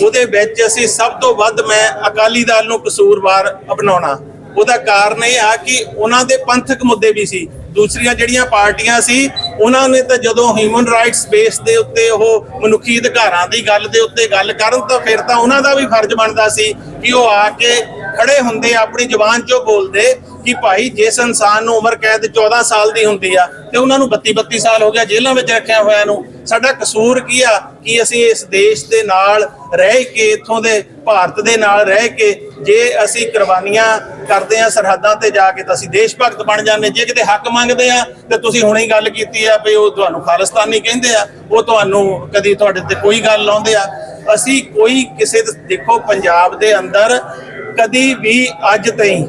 ਉਹਦੇ ਵਿੱਚ ਅਸੀਂ ਸਭ ਤੋਂ ਵੱਧ ਮੈਂ ਅਕਾਲੀ ਦਲ ਨੂੰ ਕਸੂਰਵਾਰ ਅਪਣਾਉਣਾ। ਉਹਦਾ ਕਾਰਨ ਇਹ ਆ ਕਿ ਉਹਨਾਂ ਦੇ ਪੰਥਕ ਮੁੱਦੇ ਵੀ ਸੀ। ਦੂਸਰੀਆਂ ਜਿਹੜੀਆਂ ਪਾਰਟੀਆਂ ਸੀ ਉਹਨਾਂ ਨੇ ਤਾਂ ਜਦੋਂ ਹਿਊਮਨ ਰਾਈਟਸ ਬੇਸ ਦੇ ਉੱਤੇ ਉਹ ਮਨੁੱਖੀ ਅਧਿਕਾਰਾਂ ਦੀ ਗੱਲ ਦੇ ਉੱਤੇ ਗੱਲ ਕਰਨ ਤਾਂ ਫਿਰ ਤਾਂ ਉਹਨਾਂ ਦਾ ਵੀ ਫਰਜ਼ ਬਣਦਾ ਸੀ ਕਿ ਉਹ ਆ ਕੇ ਖੜੇ ਹੁੰਦੇ, ਆਪਣੀ ਜ਼ੁਬਾਨ 'ਚੋਂ ਬੋਲਦੇ। ਕਿ ਭਾਈ ਜਿਸ ਇਨਸਾਨ ਨੂੰ ਉਮਰ ਕੈਦ 14 ਸਾਲ ਦੀ ਹੁੰਦੀ ਆ ਤੇ ਉਹਨਾਂ ਨੂੰ 32 32 ਸਾਲ ਹੋ ਗਿਆ ਜੇਲ੍ਹਾਂ ਵਿੱਚ ਰੱਖਿਆ ਹੋਇਆ ਨੂੰ, ਸਾਡਾ ਕਸੂਰ ਕੀ ਆ? ਕਿ ਅਸੀਂ ਇਸ ਦੇਸ਼ ਦੇ ਨਾਲ ਰਹਿ ਕੇ, ਇਥੋਂ ਦੇ ਭਾਰਤ ਦੇ ਨਾਲ ਰਹਿ ਕੇ ਜੇ ਅਸੀਂ ਕੁਰਬਾਨੀਆਂ ਕਰਦੇ ਆ ਸਰਹੱਦਾਂ ਤੇ ਜਾ ਕੇ ਤਾਂ ਅਸੀਂ ਦੇਸ਼ ਭਗਤ ਬਣ ਜਾਂਦੇ ਜੇ ਕਿਤੇ ਹੱਕ ਮੰਗਦੇ ਆ ਤੇ ਤੁਸੀਂ ਹੁਣੇ ਹੀ ਗੱਲ ਕੀਤੀ ਆ ਵੀ ਉਹ ਤੁਹਾਨੂੰ ਖਾਲਿਸਤਾਨੀ ਕਹਿੰਦੇ ਆ, ਉਹ ਤੁਹਾਨੂੰ ਕਦੀ ਤੁਹਾਡੇ ਤੇ ਕੋਈ ਗੱਲ ਲਾਉਂਦੇ ਆ। ਅਸੀਂ ਕੋਈ ਕਿਸੇ, ਦੇਖੋ ਪੰਜਾਬ ਦੇ ਅੰਦਰ ਕਦੀ ਵੀ ਅੱਜ ਤਾਈਂ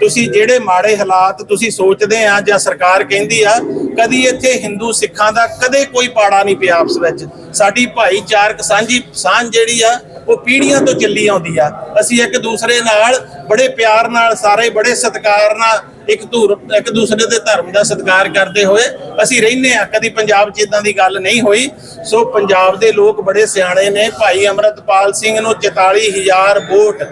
ਤੁਸੀਂ ਜਿਹੜੇ ਮਾੜੇ ਹਾਲਾਤ ਤੁਸੀਂ ਸੋਚਦੇ ਆ ਜਾਂ ਸਰਕਾਰ ਕਹਿੰਦੀ ਆ, ਕਦੀ ਇੱਥੇ ਹਿੰਦੂ ਸਿੱਖਾਂ ਦਾ ਕਦੇ ਕੋਈ ਪਾੜਾ ਨਹੀਂ ਪਿਆ ਆਪਸ ਵਿੱਚ। ਸਾਡੀ ਭਾਈਚਾਰਕ ਸਾਂਝੀ ਸਾਂਝ ਜਿਹੜੀ ਆ ਉਹ ਪੀੜ੍ਹੀਆਂ ਤੋਂ ਚੱਲੀ ਆਉਂਦੀ ਆ। ਅਸੀਂ ਇੱਕ ਦੂਸਰੇ ਨਾਲ ਬੜੇ ਪਿਆਰ ਨਾਲ, ਸਾਰੇ ਬੜੇ ਸਤਿਕਾਰ ਨਾਲ ਇੱਕ ਧੂਰ ਇੱਕ ਦੂਸਰੇ ਦੇ ਧਰਮ ਦਾ ਸਤਿਕਾਰ ਕਰਦੇ ਹੋਏ ਅਸੀਂ ਰਹਿੰਦੇ ਆ। ਕਦੀ ਪੰਜਾਬ 'ਚ ਇਦਾਂ ਦੀ ਗੱਲ ਨਹੀਂ ਹੋਈ। ਸੋ ਪੰਜਾਬ ਦੇ ਲੋਕ ਬੜੇ ਸਿਆਣੇ ਨੇ। ਭਾਈ ਅਮਰਤਪਾਲ ਸਿੰਘ ਨੂੰ 44000 ਵੋਟ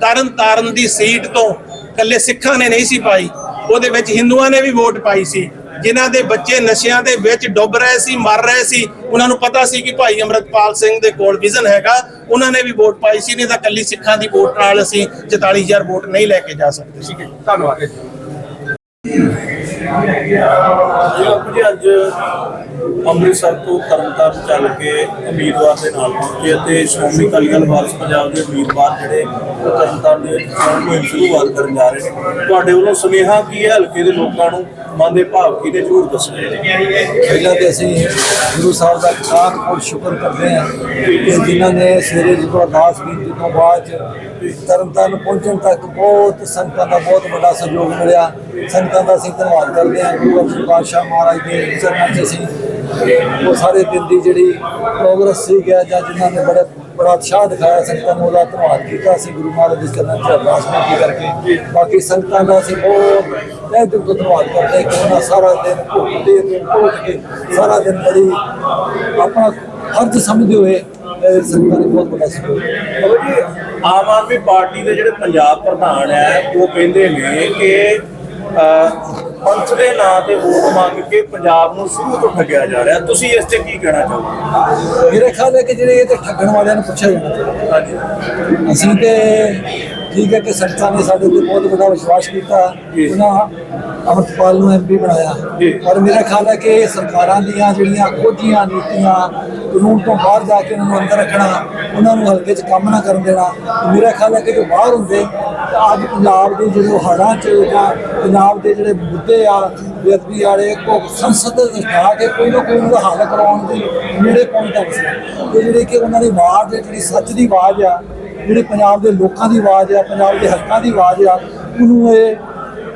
ਤਰਨ ਤਾਰਨ ਦੀ ਸੀਟ ਤੋਂ ਕੱਲੇ ਸਿੱਖਾਂ ਨੇ ਨਹੀਂ ਸੀ ਪਾਈ। ਉਹਦੇ ਵਿੱਚ ਹਿੰਦੂਆਂ ਨੇ ਵੀ ਵੋਟ ਪਾਈ ਸੀ। ਜਿਨ੍ਹਾਂ ਦੇ ਬੱਚੇ ਨਸ਼ਿਆਂ ਦੇ ਵਿੱਚ ਡੁੱਬ ਰਹੇ ਸੀ ਮਰ ਰਹੇ ਸੀ ਉਹਨਾਂ ਨੂੰ ਪਤਾ ਸੀ ਕਿ ਭਾਈ ਅਮਰਤਪਾਲ ਸਿੰਘ ਦੇ ਕੋਲ ਵਿਜ਼ਨ ਹੈਗਾ। ਉਹਨਾਂ ਨੇ ਵੀ ਵੋਟ ਪਾਈ ਸੀ ਨਹੀਂ ਤਾਂ ਕੱਲੀ ਸਿੱਖਾਂ ਦੀ ਵੋਟ ਨਾਲ ਅਸੀਂ 44000 ਵੋਟ ਨਹੀਂ ਲੈ ਕੇ ਜਾ ਸਕਦੇ ਸੀ। ਧੰਨਵਾਦ। ਜੀ ਅੱਜ ਅੰਮ੍ਰਿਤਸਰ ਤੋਂ ਤਰਨਤਾਰਨ ਚੱਲ ਕੇ ਉਮੀਦਵਾਰ ਦੇ ਨਾਲ ਪਹੁੰਚੇ ਅਤੇ ਸ਼੍ਰੋਮਣੀ ਅਕਾਲੀ ਦਲ ਵਾਰਸ ਪੰਜਾਬ ਦੇ ਉਮੀਦਵਾਰ ਜਿਹੜੇ ਉਹ ਤਰਨਤਾਰਨ ਦੇ ਚੋਣ ਮੁਹਿੰਮ ਸ਼ੁਰੂਆਤ ਕਰਨ ਜਾ ਰਹੇ ਨੇ। ਤੁਹਾਡੇ ਵੱਲੋਂ ਸੁਨੇਹਾ ਕੀ ਹੈ? ਹਲਕੇ ਦੇ ਲੋਕਾਂ ਨੂੰ ਮਨ ਦੇ ਭਾਵ ਕੀ ਨੇ? ਜ਼ਰੂਰ ਦੱਸੋ। ਪਹਿਲਾਂ ਤੇ ਅਸੀਂ ਗੁਰੂ ਸਾਹਿਬ ਦਾ ਖਾਸ ਬਹੁਤ ਸ਼ੁਕਰ ਕਰਦੇ ਹਾਂ ਕਿ ਜਿਨ੍ਹਾਂ ਨੇ ਸਵੇਰੇ ਜਦੋਂ ਅਰਦਾਸ ਕੀਤੀ ਤੋਂ ਬਾਅਦ 'ਚ ਤਰਨਤਾਰਨ ਪਹੁੰਚਣ ਤੱਕ ਬਹੁਤ ਸੰਗਤਾਂ ਦਾ ਬਹੁਤ ਵੱਡਾ ਸਹਿਯੋਗ ਮਿਲਿਆ। ਸੰਗਤਾਂ ਦਾ ਅਸੀਂ ਧੰਨਵਾਦ ਕਰਦੇ ਹਾਂ। ਗੁਰੂ ਅਰਜਨ ਪਾਤਸ਼ਾਹ ਮਹਾਰਾਜ ਦੇ ਚਰਨਾਂ 'ਚ ਅਸੀਂ ਉਹ ਸਾਰੇ ਦਿਨ ਦੀ ਜਿਹੜੀ ਪ੍ਰੋਗਰੈਸ ਸੀ ਗਿਆ ਜਾਂ ਜਿਨ੍ਹਾਂ ਨੇ ਬੜਾ ਬੜਾ ਉਤਸ਼ਾਹ ਦਿਖਾਇਆ ਸੰਗਤਾਂ ਨੂੰ, ਉਹਦਾ ਧੰਨਵਾਦ ਕੀਤਾ ਸੀ ਗੁਰੂ ਮਹਾਰਾਜ ਦੇ ਚਰਨਾਂ 'ਚ ਅਰਦਾਸ ਬੇਨਤੀ ਕਰਕੇ ਬਾਕੀ ਸੰਗਤਾਂ ਦਾ ਅਸੀਂ ਬਹੁਤ ਇਹ ਦਿਲ ਤੋਂ ਧੰਨਵਾਦ ਕਰਦੇ ਕਿ ਉਹਨਾਂ ਸਾਰਾ ਦਿਨ ਭੁੱਖਦੇ ਤੇ ਭੁੱਖ ਕੇ ਸਾਰਾ ਦਿਨ ਬੜੀ ਆਪਣਾ ਫਰਜ਼ ਸਮਝਦੇ ਹੋਏ ਸੰਗਤਾਂ ਨੇ ਬਹੁਤ ਵੱਡਾ ਸਹਿਯੋਗ ਦਿੱਤਾ। ਜੀ, ਆਮ ਆਦਮੀ ਪਾਰਟੀ ਦੇ ਜਿਹੜੇ ਪੰਜਾਬ ਪ੍ਰਧਾਨ ਹੈ, ਉਹ ਕਹਿੰਦੇ ਨੇ ਕਿ ਪੰਥ ਦੇ ਨਾਂ ਤੇ ਵੋਟ ਮੰਗ ਕੇ ਪੰਜਾਬ ਨੂੰ ਸ਼ੁਰੂ ਤੋਂ ਠੱਗਿਆ ਜਾ ਰਿਹਾ। ਤੁਸੀਂ ਇਸ ਤੇ ਕੀ ਕਹਿਣਾ ਚਾਹੋਗੇ? ਮੇਰੇ ਖਿਆਲ ਹੈ ਕਿ ਜਿਹੜੇ ਇਹ ਤੇ ਠੱਗਣ ਵਾਲਿਆਂ ਨੂੰ ਪੁੱਛਿਆ ਜਾਣਾ। ਚਾਹੀਦਾ ਹਾਂਜੀ। ਅਸੀਂ ਤੇ ਠੀਕ ਹੈ ਕਿ ਸੰਗਤਾਂ ਨੇ ਸਾਡੇ ਤੇ ਬਹੁਤ ਵੱਡਾ ਵਿਸ਼ਵਾਸ ਕੀਤਾ। ਉਹਨਾਂ ਅਮਰਪਾਲ ਨੂੰ ਐਮਪੀ ਬਣਾਇਆ। ਪਰ ਮੇਰਾ ਖਿਆਲ ਹੈ ਕਿ ਸਰਕਾਰਾਂ ਦੀਆਂ ਜਿਹੜੀਆਂ ਕੋਝੀਆਂ ਨੀਤੀਆਂ ਕਾਨੂੰਨ ਤੋਂ ਬਾਹਰ ਜਾ ਕੇ ਉਹਨਾਂ ਨੂੰ ਅੰਦਰ ਰੱਖਣਾ ਉਹਨਾਂ ਨੂੰ ਹਲਕੇ 'ਚ ਕੰਮ ਨਾ ਕਰਨ ਦੇਣਾ ਮੇਰਾ ਖਿਆਲ ਹੈ ਕਿ ਜੋ ਬਾਹਰ ਹੁੰਦੇ ਤਾਂ ਅੱਜ ਪੰਜਾਬ ਦੇ ਜਿਹੜੇ ਹੜਾਂ 'ਚ ਜਾਂ ਪੰਜਾਬ ਦੇ ਜਿਹੜੇ ਮੁੱਦੇ ਆ ਬੇਅਦਬੀ ਵਾਲੇ ਕੋ ਸੰਸਦ ਦੇ ਜਾ ਕੇ ਕੋਈ ਨਾ ਕੋਈ ਉਹਦਾ ਹੱਲ ਕਰਵਾਉਣ ਦੀ ਨੇੜੇ ਪਹੁੰਚਦਾ ਸੀ ਤੇ ਜਿਹੜੇ ਕਿ ਉਹਨਾਂ ਦੀ ਆਵਾਜ਼ ਜਿਹੜੀ ਸੱਚ ਦੀ ਆਵਾਜ਼ ਆ ਜਿਹੜੇ ਪੰਜਾਬ ਦੇ ਲੋਕਾਂ ਦੀ ਆਵਾਜ਼ ਆ, ਪੰਜਾਬ ਦੇ ਹੱਕਾਂ ਦੀ ਆਵਾਜ਼ ਆ, ਉਹਨੂੰ ਇਹ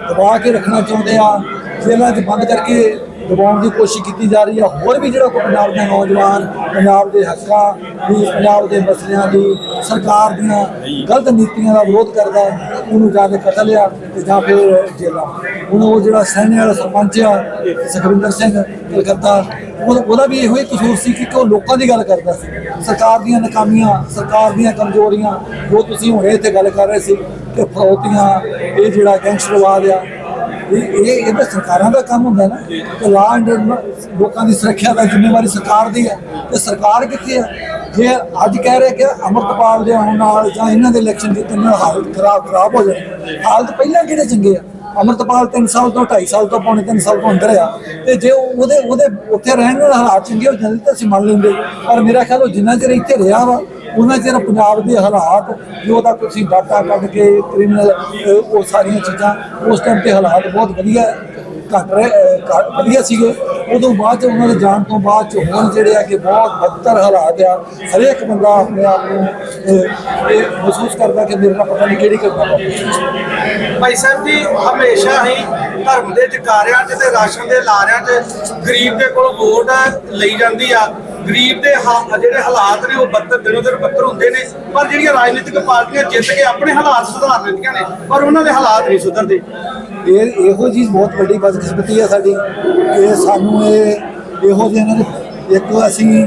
ਦਬਾ ਕੇ ਰੱਖਣਾ ਚਾਹੁੰਦੇ ਆ, ਜੇਲ੍ਹਾਂ 'ਚ ਬੰਦ ਕਰਕੇ ਦਬਾਉਣ ਦੀ ਕੋਸ਼ਿਸ਼ ਕੀਤੀ ਜਾ ਰਹੀ ਆ ਹੋਰ ਵੀ ਜਿਹੜਾ ਕੋਈ ਪੰਜਾਬ ਦੇ ਨੌਜਵਾਨ ਪੰਜਾਬ ਦੇ ਹੱਕਾਂ ਦੀ ਪੰਜਾਬ ਦੇ ਮਸਲਿਆਂ ਦੀ ਸਰਕਾਰ ਦੀਆਂ ਗਲਤ ਨੀਤੀਆਂ ਦਾ ਵਿਰੋਧ ਕਰਦਾ ਹੈ, ਉਹਨੂੰ ਜਾ ਕੇ ਕਤਲ ਆ ਤੇ ਜਾਂ ਫਿਰ ਜੇਲਾ ਹੁਣ ਉਹ ਜਿਹੜਾ ਸੈਨੇ ਵਾਲਾ ਸਰਪੰਚ ਆ ਸੁਖਵਿੰਦਰ ਸਿੰਘ ਕਲਕੱਤਾ ਉਹ- ਉਹਦਾ ਵੀ ਇਹੋ ਹੀ ਕਸੂਰ ਸੀ ਕਿ ਉਹ ਲੋਕਾਂ ਦੀ ਗੱਲ ਕਰਦਾ ਸੀ। ਸਰਕਾਰ ਦੀਆਂ ਨਾਕਾਮੀਆਂ ਸਰਕਾਰ ਦੀਆਂ ਕਮਜ਼ੋਰੀਆਂ ਜੋ ਤੁਸੀਂ ਹੁਣੇ ਇੱਥੇ ਗੱਲ ਕਰ ਰਹੇ ਸੀ ਕਿ ਫਰੋਤੀਆਂ ਇਹ ਜਿਹੜਾ ਗੈਂਗਸਟਰਵਾਦ ਆ ਇਹ ਇਹ ਤਾਂ ਸਰਕਾਰਾਂ ਦਾ ਕੰਮ ਹੁੰਦਾ ਨਾ। ਕਿ ਲਾਅ ਲੋਕਾਂ ਦੀ ਸੁਰੱਖਿਆ ਦਾ ਜ਼ਿੰਮੇਵਾਰੀ ਸਰਕਾਰ ਦੀ ਹੈ। ਤੇ ਸਰਕਾਰ ਕਿੱਥੇ ਹੈ? ਜੇ ਅੱਜ ਕਹਿ ਰਹੇ ਕਿ ਅਮਰਤਪਾਲ ਦੇ ਆਉਣ ਨਾਲ ਜਾਂ ਇਹਨਾਂ ਦੇ ਇਲੈਕਸ਼ਨ ਜਿੱਤਣ ਨਾਲ ਹਾਲਤ ਖਰਾਬ ਖਰਾਬ ਹੋ ਜਾਣੀ ਹਾਲਤ ਪਹਿਲਾਂ ਕਿਹੜੇ ਚੰਗੇ ਆ? ਅਮਰਤਪਾਲ 3 ਸਾਲ ਤੋਂ 2.5 ਸਾਲ ਤੋਂ, ਪੌਣੇ 3 ਸਾਲ ਤੋਂ ਅੰਦਰ ਆ। ਤੇ ਜੇ ਉਹਦੇ ਉਹਦੇ ਉੱਥੇ ਰਹਿਣ ਦੇ ਹਾਲਾਤ ਚੰਗੇ ਹੋ ਜਾਂਦੇ ਤਾਂ ਅਸੀਂ ਮੰਨ ਲੈਂਦੇ। ਪਰ ਮੇਰਾ ਖਿਆਲ ਉਹ ਜਿੰਨਾ ਚਿਰ ਇੱਥੇ ਰਿਹਾ ਵਾ ਉਹਨਾਂ ਚਿਰ ਪੰਜਾਬ ਦੇ ਹਾਲਾਤ, ਜੋ ਉਹਦਾ ਤੁਸੀਂ ਡਾਟਾ ਕੱਢ ਕੇ ਕ੍ਰਿਮੀਨਲ ਉਹ ਸਾਰੀਆਂ ਚੀਜ਼ਾਂ, ਉਸ ਟਾਈਮ ਤੇ ਹਾਲਾਤ ਬਹੁਤ ਵਧੀਆ, ਘੱਟ ਰਹੇ ਘੱਟ- ਵਧੀਆ ਸੀਗੇ। ਉਦੋਂ ਬਾਅਦ ਚ ਉਹਨਾਂ ਦੇ ਜਾਣ ਤੋਂ ਬਾਅਦ ਚ ਹੁਣ ਜਿਹੜੇ ਆ ਕਿ ਬਹੁਤ ਬਦਤਰ ਹਾਲਾਤ ਆ। ਹਰੇਕ ਬੰਦਾ ਆਪਣੇ ਆਪ ਨੂੰ ਇਹ ਮਹਿਸੂਸ ਕਰਦਾ ਕਿ ਮੇਰੇ ਨਾਲ ਪਤਾ ਨਹੀਂ ਕਿਹੜੀ ਕਰਨਾ ਭਾਈ ਸਾਹਿਬ ਜੀ, ਹਮੇਸ਼ਾ ਹੀ ਧਰਮ ਦੇ ਜਕਾਰਿਆਂ 'ਚ ਤੇ ਰਾਸ਼ਨ ਦੇ ਲਾਰਿਆਂ 'ਚ ਗਰੀਬ ਦੇ ਕੋਲ ਵੋਟ ਲਈ ਜਾਂਦੀ ਆ। ਗਰੀਬ ਦੇ ਹਾ- ਜਿਹੜੇ ਹਾਲਾਤ ਨੇ, ਉਹ ਬੱਤਰ ਦਿਨੋ ਦਿਨ ਬੱਤਰ ਹੁੰਦੇ ਨੇ। ਪਰ ਜਿਹੜੀਆਂ ਰਾਜਨੀਤਿਕ ਪਾਰਟੀਆਂ ਜਿੱਤ ਕੇ ਆਪਣੇ ਹਾਲਾਤ ਸੁਧਾਰ ਲੈਂਦੀਆਂ ਨੇ, ਪਰ ਉਹਨਾਂ ਦੇ ਹਾਲਾਤ ਨਹੀਂ ਸੁਧਰਦੇ। ਇਹ ਇਹੋ ਚੀਜ਼ ਬਹੁਤ ਵੱਡੀ ਬਦਕਿਸਮਤੀ ਹੈ ਸਾਡੀ ਕਿ ਸਾਨੂੰ ਇਹ, ਇਹੋ ਜਿਹੇ ਇਹਨਾਂ ਦੇ ਇੱਕ ਅਸੀਂ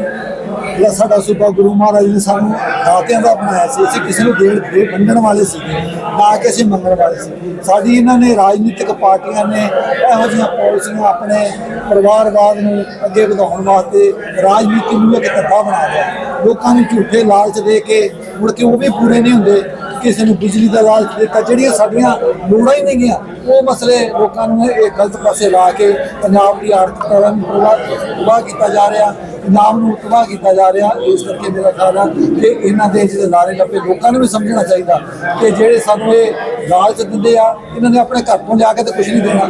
ਜਿਹੜਾ ਸਾਡਾ ਸੂਬਾ ਗੁਰੂ ਮਹਾਰਾਜ ਨੇ ਸਾਨੂੰ ਦਾਤਿਆਂ ਦਾ ਬਣਾਇਆ ਸੀ, ਅਸੀਂ ਕਿਸੇ ਨੂੰ ਦੇਣ ਦੇ ਵੰਡਣ ਵਾਲੇ ਸੀ, ਨਾ ਕਿ ਅਸੀਂ ਮੰਗਣ ਵਾਲੇ ਸੀ। ਸਾਡੀ ਇਹਨਾਂ ਨੇ ਰਾਜਨੀਤਿਕ ਪਾਰਟੀਆਂ ਨੇ ਇਹੋ ਜਿਹੀਆਂ ਪਾਲਿਸੀਆਂ ਆਪਣੇ ਪਰਿਵਾਰਵਾਦ ਨੂੰ ਅੱਗੇ ਵਧਾਉਣ ਵਾਸਤੇ ਰਾਜਨੀਤੀ ਨੂੰ ਇੱਕ ਧੱਬਾ ਬਣਾ ਲਿਆ ਲੋਕਾਂ ਨੂੰ ਝੂਠੇ ਲਾਲਚ ਦੇ ਕੇ ਮੁੜ ਕੇ ਉਹ ਵੀ ਪੂਰੇ ਨਹੀਂ ਹੁੰਦੇ। ਕਿਸੇ ਨੂੰ ਬਿਜਲੀ ਦਾ ਲਾਲਚ ਦਿੱਤਾ, ਜਿਹੜੀਆਂ ਸਾਡੀਆਂ ਲੋੜਾਂ ਹੀ ਨਹੀਂ ਗਿਆ ਉਹ ਮਸਲੇ ਲੋਕਾਂ ਨੂੰ ਇਹ ਗਲਤ ਪਾਸੇ ਲਾ ਕੇ ਪੰਜਾਬ ਦੀ ਆਰਥਿਕਤਾ ਨੂੰ ਤਬਾਹ ਤਬਾਹ ਕੀਤਾ ਜਾ ਰਿਹਾ, ਨਾਮ ਨੂੰ ਤਬਾਹ ਕੀਤਾ ਜਾ ਰਿਹਾ। ਇਸ ਕਰਕੇ ਮੇਰਾ ਖਿਆਲ ਆ ਕਿ ਇਹਨਾਂ ਦੇ ਜਿਹੜੇ ਲਾਰੇ ਲੱਪੇ ਲੋਕਾਂ ਨੂੰ ਵੀ ਸਮਝਣਾ ਚਾਹੀਦਾ ਕਿ ਜਿਹੜੇ ਸਾਨੂੰ ਇਹ ਲਾਲਚ ਦਿੰਦੇ ਆ, ਇਹਨਾਂ ਨੇ ਆਪਣੇ ਘਰ ਤੋਂ ਜਾ ਕੇ ਤੇ ਕੁਝ ਨਹੀਂ ਦੇਣਾ।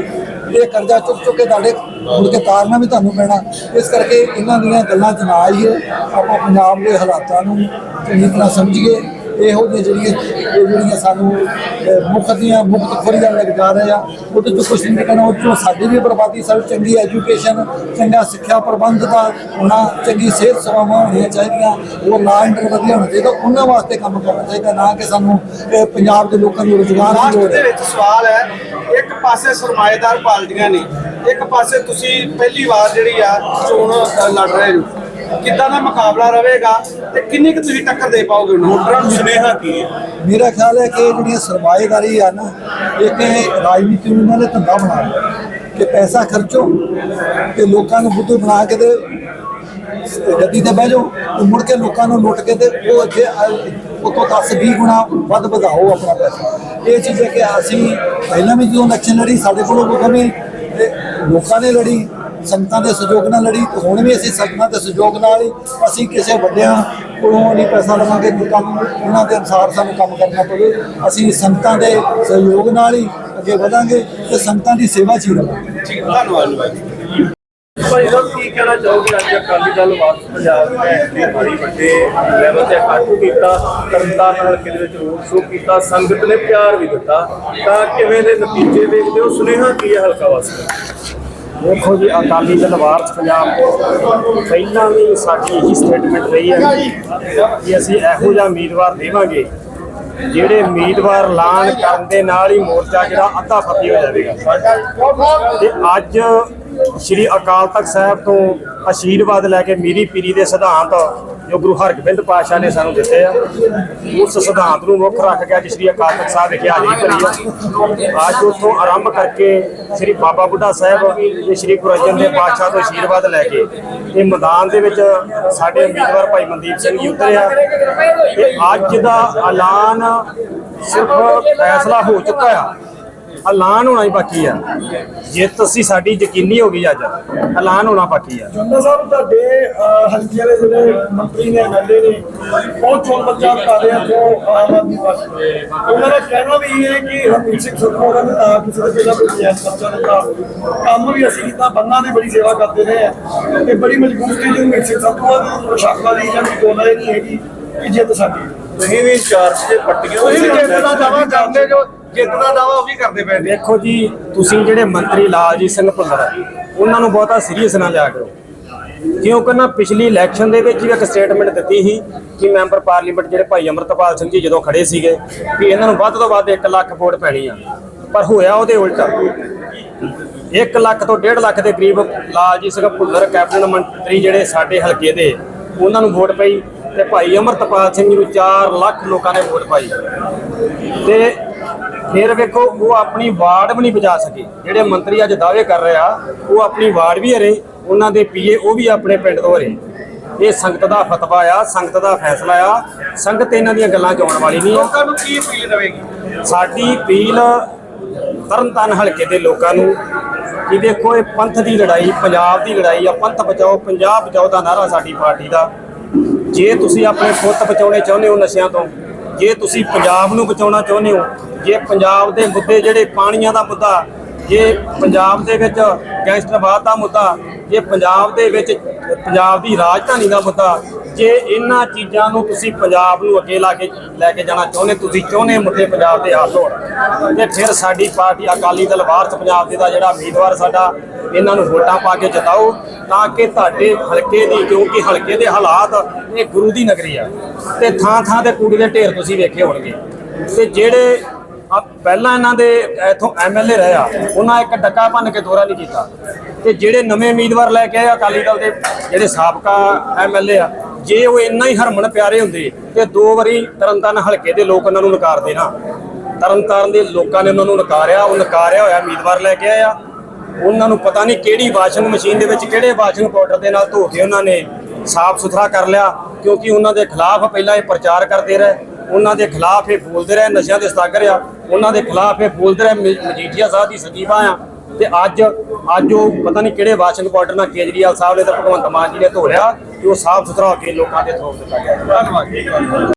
ਇਹ ਕਰਜ਼ਾ ਚੁੱਕ ਚੁੱਕ ਕੇ ਤੁਹਾਡੇ ਮੁੜ ਕੇ ਤਾਰਨਾ ਵੀ ਤੁਹਾਨੂੰ ਪੈਣਾ। ਇਸ ਕਰਕੇ ਇਹਨਾਂ ਦੀਆਂ ਗੱਲਾਂ ਚ ਨਾ ਆਈਏ। ਆਪਾਂ ਪੰਜਾਬ ਦੇ ਹਾਲਾਤਾਂ ਨੂੰ ਚੰਗੀ ਤਰ੍ਹਾਂ ਸਮਝੀਏ। ਇਹੋ ਜਿਹੀ ਜਿਹੜੀਆਂ ਇਹ ਜਿਹੜੀਆਂ ਸਾਨੂੰ ਮੁੱਖ ਦੀਆਂ ਮੁਕਤ ਖੋਰੀਆਂ ਲੱਗ ਜਾ ਰਹੇ ਆ ਉਹਦੇ ਤੋਂ ਕੁਝ ਨਹੀਂ ਕਹਿਣਾ ਉਹ ਸਾਡੀ ਵੀ ਬਰਬਾਦੀ ਸਭ ਚੰਗੀ ਐਜੂਕੇਸ਼ਨ ਚੰਗਾ ਸਿੱਖਿਆ ਪ੍ਰਬੰਧ ਦਾ ਹੋਣਾ ਚੰਗੀ ਸਿਹਤ ਸੇਵਾਵਾਂ ਹੋਣੀਆਂ ਚਾਹੀਦੀਆਂ ਉਹ ਲਾ ਇੰਟਰ ਵਧੀਆ ਹੋਣਾ ਚਾਹੀਦਾ ਉਹਨਾਂ ਵਾਸਤੇ ਕੰਮ ਕਰਨਾ ਚਾਹੀਦਾ ਨਾ ਕਿ ਸਾਨੂੰ ਪੰਜਾਬ ਦੇ ਲੋਕਾਂ ਨੂੰ ਰੁਜ਼ਗਾਰ ਦੀ ਲੋੜ ਹੈ। ਵਿੱਚ ਸਵਾਲ ਹੈ ਇੱਕ ਪਾਸੇ ਸਰਮਾਏਦਾਰ ਪਾਰਟੀਆਂ ਨੇ ਇੱਕ ਪਾਸੇ ਤੁਸੀਂ ਪਹਿਲੀ ਵਾਰ ਜਿਹੜੀ ਆ ਚੋਣ ਲੜ ਰਹੇ ਹੋ। ਕਿੱਦਾਂ ਦਾ ਮੁਕਾਬਲਾ ਰਹੇਗਾ ਤੇ ਕਿੰਨੀ ਕੁ ਤੁਸੀਂ ਟੱਕਰ ਦੇ ਪਾਓਗੇ ਉਹਨਾਂ? ਨੂੰ ਵੋਟਰਾਂ ਨੂੰ ਸੁਨੇਹਾ ਕੀ ਹੈ? ਮੇਰਾ ਖਿਆਲ ਹੈ ਕਿ ਇਹ ਜਿਹੜੀਆਂ ਸਰਮਾਏਦਾਰੀ ਆ ਨਾ ਇੱਕ ਇਹ ਰਾਜਨੀਤੀ ਨੂੰ ਇਹਨਾਂ ਨੇ ਧੰਦਾ ਬਣਾ ਲਿਆ ਕਿ ਪੈਸਾ ਖਰਚੋ ਤੇ ਲੋਕਾਂ ਨੂੰ ਬੁੱਧੂ ਬਣਾ ਕੇ ਤੇ ਗੱਦੀ ਤੇ ਬਹਿ ਜਾਓ ਤੇ ਮੁੜ ਕੇ ਲੋਕਾਂ ਨੂੰ ਲੁੱਟ ਕੇ ਤੇ ਉਹ ਅੱਗੇ ਉਤੋਂ 10 20 ਗੁਣਾ ਵੱਧ ਵਧਾਓ ਆਪਣਾ ਪੈਸਾ। ਇਹ ਚੀਜ਼ ਹੈ ਕਿ ਅਸੀਂ ਪਹਿਲਾਂ ਵੀ ਜਦੋਂ ਇਲੈਕਸ਼ਨ ਲੜੀ ਸਾਡੇ ਕੋਲੋਂ ਕੋਈ ਕਮੀ ਲੋਕਾਂ ਨੇ ਲੜੀ ਸੰਗਤਾਂ ਦੇ ਸਹਿਯੋਗ ਨਾਲ ਲੜੀ, ਹੁਣ ਵੀ ਅਸੀਂ ਸੰਗਤਾਂ ਦੇ ਸਹਿਯੋਗ ਨਾਲ ਹੀ ਅਸੀਂ ਕਿਸੇ ਵੱਡਿਆਂ ਕੋਲੋਂ ਨਹੀਂ ਪੈਸਾ ਲਵਾਂਗੇ ਕਿ ਕੰਮ, ਉਹਨਾਂ ਦੇ ਅਨੁਸਾਰ ਸਾਨੂੰ ਕੰਮ ਕਰਨਾ ਪਵੇ। ਅਸੀਂ ਸੰਗਤਾਂ ਦੇ ਸਹਿਯੋਗ ਨਾਲ ਹੀ ਅੱਗੇ ਵਧਾਂਗੇ ਤੇ ਸੰਗਤਾਂ ਦੀ ਸੇਵਾ 'ਚ ਹੀ ਰਹਾਂਗੇ ਠੀਕ, ਧੰਨਵਾਦ ਭਾਈ ਸਾਹਿਬ, ਕੀ ਕਹਿਣਾ ਚਾਹੋਗੇ? ਅੱਜ ਅਕਾਲੀ ਦਲ ਵਾਪਸ ਪੰਜਾਬ ਨੇ ਐਂਟਰੀ ਮਾਰੀ ਵੱਡੇ ਲੈਵਲ ਤੇ ਇਕੱਠ ਕੀਤਾ, ਤਰਨਤਾਰਨ ਹਲਕੇ ਦੇ ਵਿੱਚ ਰੋਡ ਸ਼ੋਅ ਕੀਤਾ, ਸੰਗਤ ਨੇ ਪਿਆਰ ਵੀ ਦਿੱਤਾ। ਤਾਂ ਕਿਵੇਂ ਦੇ ਨਤੀਜੇ ਦੇਖਦੇ ਹੋ? ਸੁਨੇਹਾ ਕੀ ਹੈ ਹਲਕਾ ਵਾਸਤੇ ਦੇਖੋ ਜੀ, ਅਕਾਲੀ ਦਲ ਵਾਰਸ ਪੰਜਾਬ ਤੋਂ ਪਹਿਲਾਂ ਵੀ ਸਾਡੀ ਇਹੀ ਸਟੇਟਮੈਂਟ ਰਹੀ ਹੈ ਕਿ ਅਸੀਂ ਇਹੋ ਜਿਹਾ ਉਮੀਦਵਾਰ ਦੇਵਾਂਗੇ, ਜਿਹੜੇ ਉਮੀਦਵਾਰ ਐਲਾਨ ਕਰਨ ਦੇ ਨਾਲ ਹੀ ਮੋਰਚਾ ਜਿਹੜਾ ਅੱਧਾ ਫੱਤੀ ਹੋ ਜਾਵੇਗਾ। ਤੇ ਅੱਜ ਸ੍ਰੀ ਅਕਾਲ ਤਖਤ ਸਾਹਿਬ ਤੋਂ ਆਸ਼ੀਰਵਾਦ ਲੈ ਕੇ ਮੀਰੀ ਪੀਰੀ ਦੇ ਸਿਧਾਂਤ ਜੋ ਗੁਰੂ ਹਰਗੋਬਿੰਦ ਪਾਤਸ਼ਾਹ ਨੇ ਸਾਨੂੰ ਦਿੱਤੇ ਆ, ਉਸ ਸਿਧਾਂਤ ਨੂੰ ਮੁੱਖ ਰੱਖ ਕੇ ਅੱਜ ਸ੍ਰੀ ਅਕਾਲ ਤਖਤ ਸਾਹਿਬ ਵਿਖੇ ਹਾਜ਼ਰੀ ਭਰੀ ਆ। ਅੱਜ ਉੱਥੋਂ ਆਰੰਭ ਕਰਕੇ ਸ੍ਰੀ ਬਾਬਾ ਬੁੱਢਾ ਸਾਹਿਬ ਤੇ ਸ੍ਰੀ ਗੁਰੂ ਅਰਜਨ ਦੇਵ ਪਾਤਸ਼ਾਹ ਤੋਂ ਆਸ਼ੀਰਵਾਦ ਲੈ ਕੇ ਇਹ ਮੈਦਾਨ ਦੇ ਵਿੱਚ ਸਾਡੇ ਉਮੀਦਵਾਰ ਭਾਈ ਮਨਦੀਪ ਸਿੰਘ ਜੀ ਉਤਰਿਆ ਤੇ ਅੱਜ ਦਾ ਐਲਾਨ ਸਿਰਫ ਫੈਸਲਾ ਹੋ ਚੁੱਕਾ ਆ। ਐਲਾਨ ਹੋਣਾ ਹੀ ਬਾਕੀ ਆ। ਜਿੱਤ ਅਸੀਂ ਸਾਡੀ ਯਕੀਨੀ ਹੋ ਗਈ ਅੱਜ ਐਲਾਨ ਹੋਣਾ ਬਾਕੀ ਆ। ਜੰਦਾ ਸਾਹਿਬ ਤੁਹਾਡੇ ਹਲਕੇ ਦੇ ਜਿਹੜੇ ਮੰਤਰੀ ਨੇ ਐਮਐਲਏ ਨੇ ਬਹੁਤ ਚੋਣ ਪ੍ਰਚਾਰ ਕਰ ਰਹੇ ਆ ਜੋ ਆਮ ਆਦਮੀ ਪਾਰਟੀ ਉਹਨਾਂ ਦਾ ਕਹਿਣਾ ਵੀ ਇਹ ਹੈ ਕਿ ਹਰਮੀਤ ਸਿੰਘ ਸਰਕਾਰ ਨੇ ਨਾ ਕਿਸੇ ਦੇ ਪਹਿਲਾਂ ਜੈਸ ਬੱਚਾ ਦਿੱਤਾ ਕੰਮ ਵੀ ਅਸੀਂ ਕੀਤਾ ਬੰਨਾਂ ਦੀ ਬੜੀ ਸੇਵਾ ਕਰਦੇ ਰਹੇ ਆ। ਤੇ ਬੜੀ ਮਜ਼ਬੂਤ ਚੀਜ਼ ਹਰਮੀਤ ਸਿੰਘ ਸਰਕਾਰ ਦੀ ਸ਼ਕਲਾ ਦੀ ਜਾਂ ਕੋਲਾ ਨਹੀਂ ਹੈਗੀ ਕਿ ਜਿੱਤ ਸਾਡੀ। ਤੁਸੀਂ ਵੀ ਚਾਰਜ ਦੇ ਪੱਟੀਆਂ ਤੁਸੀਂ ਜਿੱਤ ਦਾ ਦਾਵਾ ਕਰਦੇ ਜੋ ਜਿੱਤ ਦਾ ਦਾਵਾ ਉਹ ਵੀ ਕਰਦੇ ਪਏ ਨੇ। ਦੇਖੋ ਜੀ, ਤੁਸੀਂ ਜਿਹੜੇ ਮੰਤਰੀ ਲਾਲਜੀਤ ਸਿੰਘ ਭੁੱਲਰ ਉਹਨਾਂ ਨੂੰ ਬਹੁਤਾ ਸੀਰੀਅਸ ਨਾ ਲਿਆ ਕਰੋ। ਕਿਉਂਕਿ ਨਾ ਪਿਛਲੀ ਇਲੈਕਸ਼ਨ ਦੇ ਵਿੱਚ ਵੀ ਇੱਕ ਸਟੇਟਮੈਂਟ ਦਿੱਤੀ ਸੀ ਕਿ ਮੈਂਬਰ ਪਾਰਲੀਮੈਂਟ ਜਿਹੜੇ ਭਾਈ ਅਮਰਤਪਾਲ ਸਿੰਘ ਜੀ ਜਦੋਂ ਖੜੇ ਸੀਗੇ ਕਿ ਇਹਨਾਂ ਨੂੰ ਵੱਧ ਤੋਂ ਵੱਧ 1 ਲੱਖ ਵੋਟ ਪੈਣੀ ਆ। ਪਰ ਹੋਇਆ ਉਹਦੇ ਉਲਟਾ। 1 ਲੱਖ ਤੋਂ 1.5 ਲੱਖ ਦੇ ਕਰੀਬ ਲਾਲਜੀਤ ਸਿੰਘ ਭੁੱਲਰ, ਕੈਬਨਿਟ ਮੰਤਰੀ ਜਿਹੜੇ ਸਾਡੇ ਹਲਕੇ ਦੇ, ਉਹਨਾਂ ਨੂੰ ਵੋਟ ਪਈ ਤੇ ਭਾਈ ਅਮਰਤਪਾਲ ਸਿੰਘ ਜੀ ਨੂੰ 4 ਲੱਖ ਲੋਕਾਂ ਨੇ ਵੋਟ ਪਾਈ। ਤੇ ਫਿਰ ਵੇਖੋ ਉਹ ਆਪਣੀ ਵਾਰਡ ਵੀ ਨਹੀਂ ਬਚਾ ਸਕੇ। ਜਿਹੜੇ ਮੰਤਰੀ ਅੱਜ ਦਾਅਵੇ ਕਰ ਰਹੇ ਉਹ ਆਪਣੀ ਵਾਰਡ ਵੀ ਹਰੇ ਉਹਨਾਂ ਦੇ ਪੀਏ ਉਹ ਵੀ ਆਪਣੇ ਪਿੰਡ ਤੋਂ ਹਰੇ। ਇਹ ਸੰਗਤ ਦਾ ਫਤਵਾ ਆ ਸੰਗਤ ਦਾ ਫੈਸਲਾ ਆ। ਸੰਗਤ ਇਹਨਾਂ ਦੀਆਂ ਗੱਲਾਂ ਚ ਆਉਣ ਵਾਲੀ ਨਹੀਂ ਲੋਕਾਂ ਨੂੰ ਕੀ ਅਪੀਲ ਰਹੇਗੀ ਸਾਡੀ ਅਪੀਲ ਤਰਨਤਾਰਨ ਹਲਕੇ ਦੇ ਲੋਕਾਂ ਨੂੰ ਕਿ ਦੇਖੋ ਇਹ ਪੰਥ ਦੀ ਲੜਾਈ ਪੰਜਾਬ ਦੀ ਲੜਾਈ ਆ। ਪੰਥ ਬਚਾਓ ਪੰਜਾਬ ਬਚਾਓ ਦਾ ਨਾਰਾ ਸਾਡੀ ਪਾਰਟੀ ਦਾ। ਜੇ ਤੁਸੀਂ ਆਪਣੇ ਪੁੱਤ ਬਚਾਉਣੇ ਚਾਹੁੰਦੇ ਹੋ ਨਸ਼ਿਆਂ ਤੋਂ ਜੇ ਤੁਸੀਂ ਪੰਜਾਬ ਨੂੰ ਬਚਾਉਣਾ ਚਾਹੁੰਦੇ ਹੋ, ਜੇ ਪੰਜਾਬ ਦੇ ਮੁੱਦੇ ਜਿਹੜੇ ਪਾਣੀਆਂ ਦਾ ਮੁੱਦਾ, ਜੇ ਪੰਜਾਬ ਦੇ ਵਿੱਚ ਗੈਂਗਸਟਰਵਾਦ ਦਾ ਮੁੱਦਾ, ਜੇ ਪੰਜਾਬ ਦੇ ਵਿੱਚ ਪੰਜਾਬ ਦੀ ਰਾਜਧਾਨੀ ਦਾ ਮੁੱਦਾ ਜੇ ਇਹਨਾਂ ਚੀਜ਼ਾਂ ਨੂੰ ਤੁਸੀਂ ਪੰਜਾਬ ਨੂੰ ਅੱਗੇ ਲਾ ਕੇ ਲੈ ਕੇ ਜਾਣਾ ਚਾਹੁੰਦੇ, ਤੁਸੀਂ ਚਾਹੁੰਦੇ ਮੁੱਦੇ ਪੰਜਾਬ ਦੇ ਹੱਥ ਹੋਣ ਤੇ ਫਿਰ ਸਾਡੀ ਪਾਰਟੀ ਅਕਾਲੀ ਦਲ ਵਾਰਸ ਪੰਜਾਬ ਦੇ ਦਾ ਜਿਹੜਾ ਉਮੀਦਵਾਰ ਸਾਡਾ, ਇਹਨਾਂ ਨੂੰ ਵੋਟਾਂ ਪਾ ਕੇ ਜਿਤਾਓ, ਤਾਂ ਕਿ ਤੁਹਾਡੇ ਹਲਕੇ ਦੀ, ਕਿਉਂਕਿ ਹਲਕੇ ਦੇ ਹਾਲਾਤ ਇਹ ਗੁਰੂ ਦੀ ਨਗਰੀ ਆ। ਤੇ ਥਾਂ ਥਾਂ ਤੇ ਕੂੜੇ ਦੇ ਢੇਰ ਤੁਸੀਂ ਵੇਖੇ ਹੋਣਗੇ। ਤੇ ਜਿਹੜੇ ਪਹਿਲਾਂ ਇਹਨਾਂ ਦੇ ਇਥੋਂ ਐਮਐਲਏ ਰਿਹਾ ਉਹਨਾਂ ਇੱਕ ਡੱਕਾ ਭੰਨ ਕੇ ਦੋਰਾ ਨਹੀਂ ਕੀਤਾ। ਤੇ ਜਿਹੜੇ ਨਵੇਂ ਉਮੀਦਵਾਰ ਲੈ ਕੇ ਆਏ ਅਕਾਲੀ ਦਲ ਦੇ, ਜਿਹੜੇ ਸਾਬਕਾ ਐਮਐਲਏ ਆ, ਜੇ ਉਹ ਇੰਨਾ ਹੀ ਹਰਮਨ ਪਿਆਰੇ ਹੁੰਦੇ, ਤੇ ਦੋ ਵਾਰੀ ਤਰਨਤਾਰਨ ਹਲਕੇ ਦੇ ਲੋਕ ਉਹਨਾਂ ਨੂੰ ਨਕਾਰਦੇ ਨਾ ਤਰਨਤਾਰਨ ਦੇ ਲੋਕਾਂ ਨੇ ਉਹਨਾਂ ਨੂੰ ਨਕਾਰਿਆ, ਉਹ ਨਕਾਰਿਆ ਹੋਇਆ ਉਮੀਦਵਾਰ ਲੈ ਕੇ ਆਇਆ ਉਹਨਾਂ ਨੂੰ ਪਤਾ ਨਹੀਂ ਕਿਹੜੀ ਵਾਸ਼ਿੰਗ ਮਸ਼ੀਨ ਦੇ ਵਿੱਚ ਕਿਹੜੇ ਵਾਸ਼ਿੰਗ ਪਾਊਡਰ ਦੇ ਨਾਲ ਧੋ ਕੇ ਉਹਨਾਂ ਨੇ ਸਾਫ਼ ਸੁਥਰਾ ਕਰ ਲਿਆ, ਕਿਉਂਕਿ ਉਹਨਾਂ ਦੇ ਖਿਲਾਫ ਪਹਿਲਾਂ ਇਹ ਪ੍ਰਚਾਰ ਕਰਦੇ ਰਹੇ, ਉਹਨਾਂ ਦੇ ਖਿਲਾਫ ਇਹ ਬੋਲਦੇ ਰਹੇ, ਨਸ਼ਿਆਂ ਦੇ ਸਤਾਗਰ ਆ। ਉਹਨਾਂ ਦੇ ਖਿਲਾਫ ਇਹ ਬੋਲਦੇ ਰਹੇ ਮਜੀਠੀਆ ਸਾਹਿਬ ਦੀ ਸਜੀਵਾ ਆ ਤੇ ਅੱਜ ਅੱਜ ਉਹ ਪਤਾ ਨਹੀਂ ਕਿਹੜੇ ਵਾਸ਼ਿੰਗ ਪਾਊਡਰ ਨਾਲ ਕੇਜਰੀਵਾਲ ਸਾਹਿਬ ਨੇ ਤੇ ਭਗਵੰਤ ਮਾਨ ਜੀ ਨੇ ਧੋ ਲਿਆ ਕਿ ਉਹ ਸਾਫ਼ ਸੁਥਰਾ ਹੋ ਕੇ ਲੋਕਾਂ ਦੇ ਥੋਪ ਦਿੱਤਾ ਗਿਆ।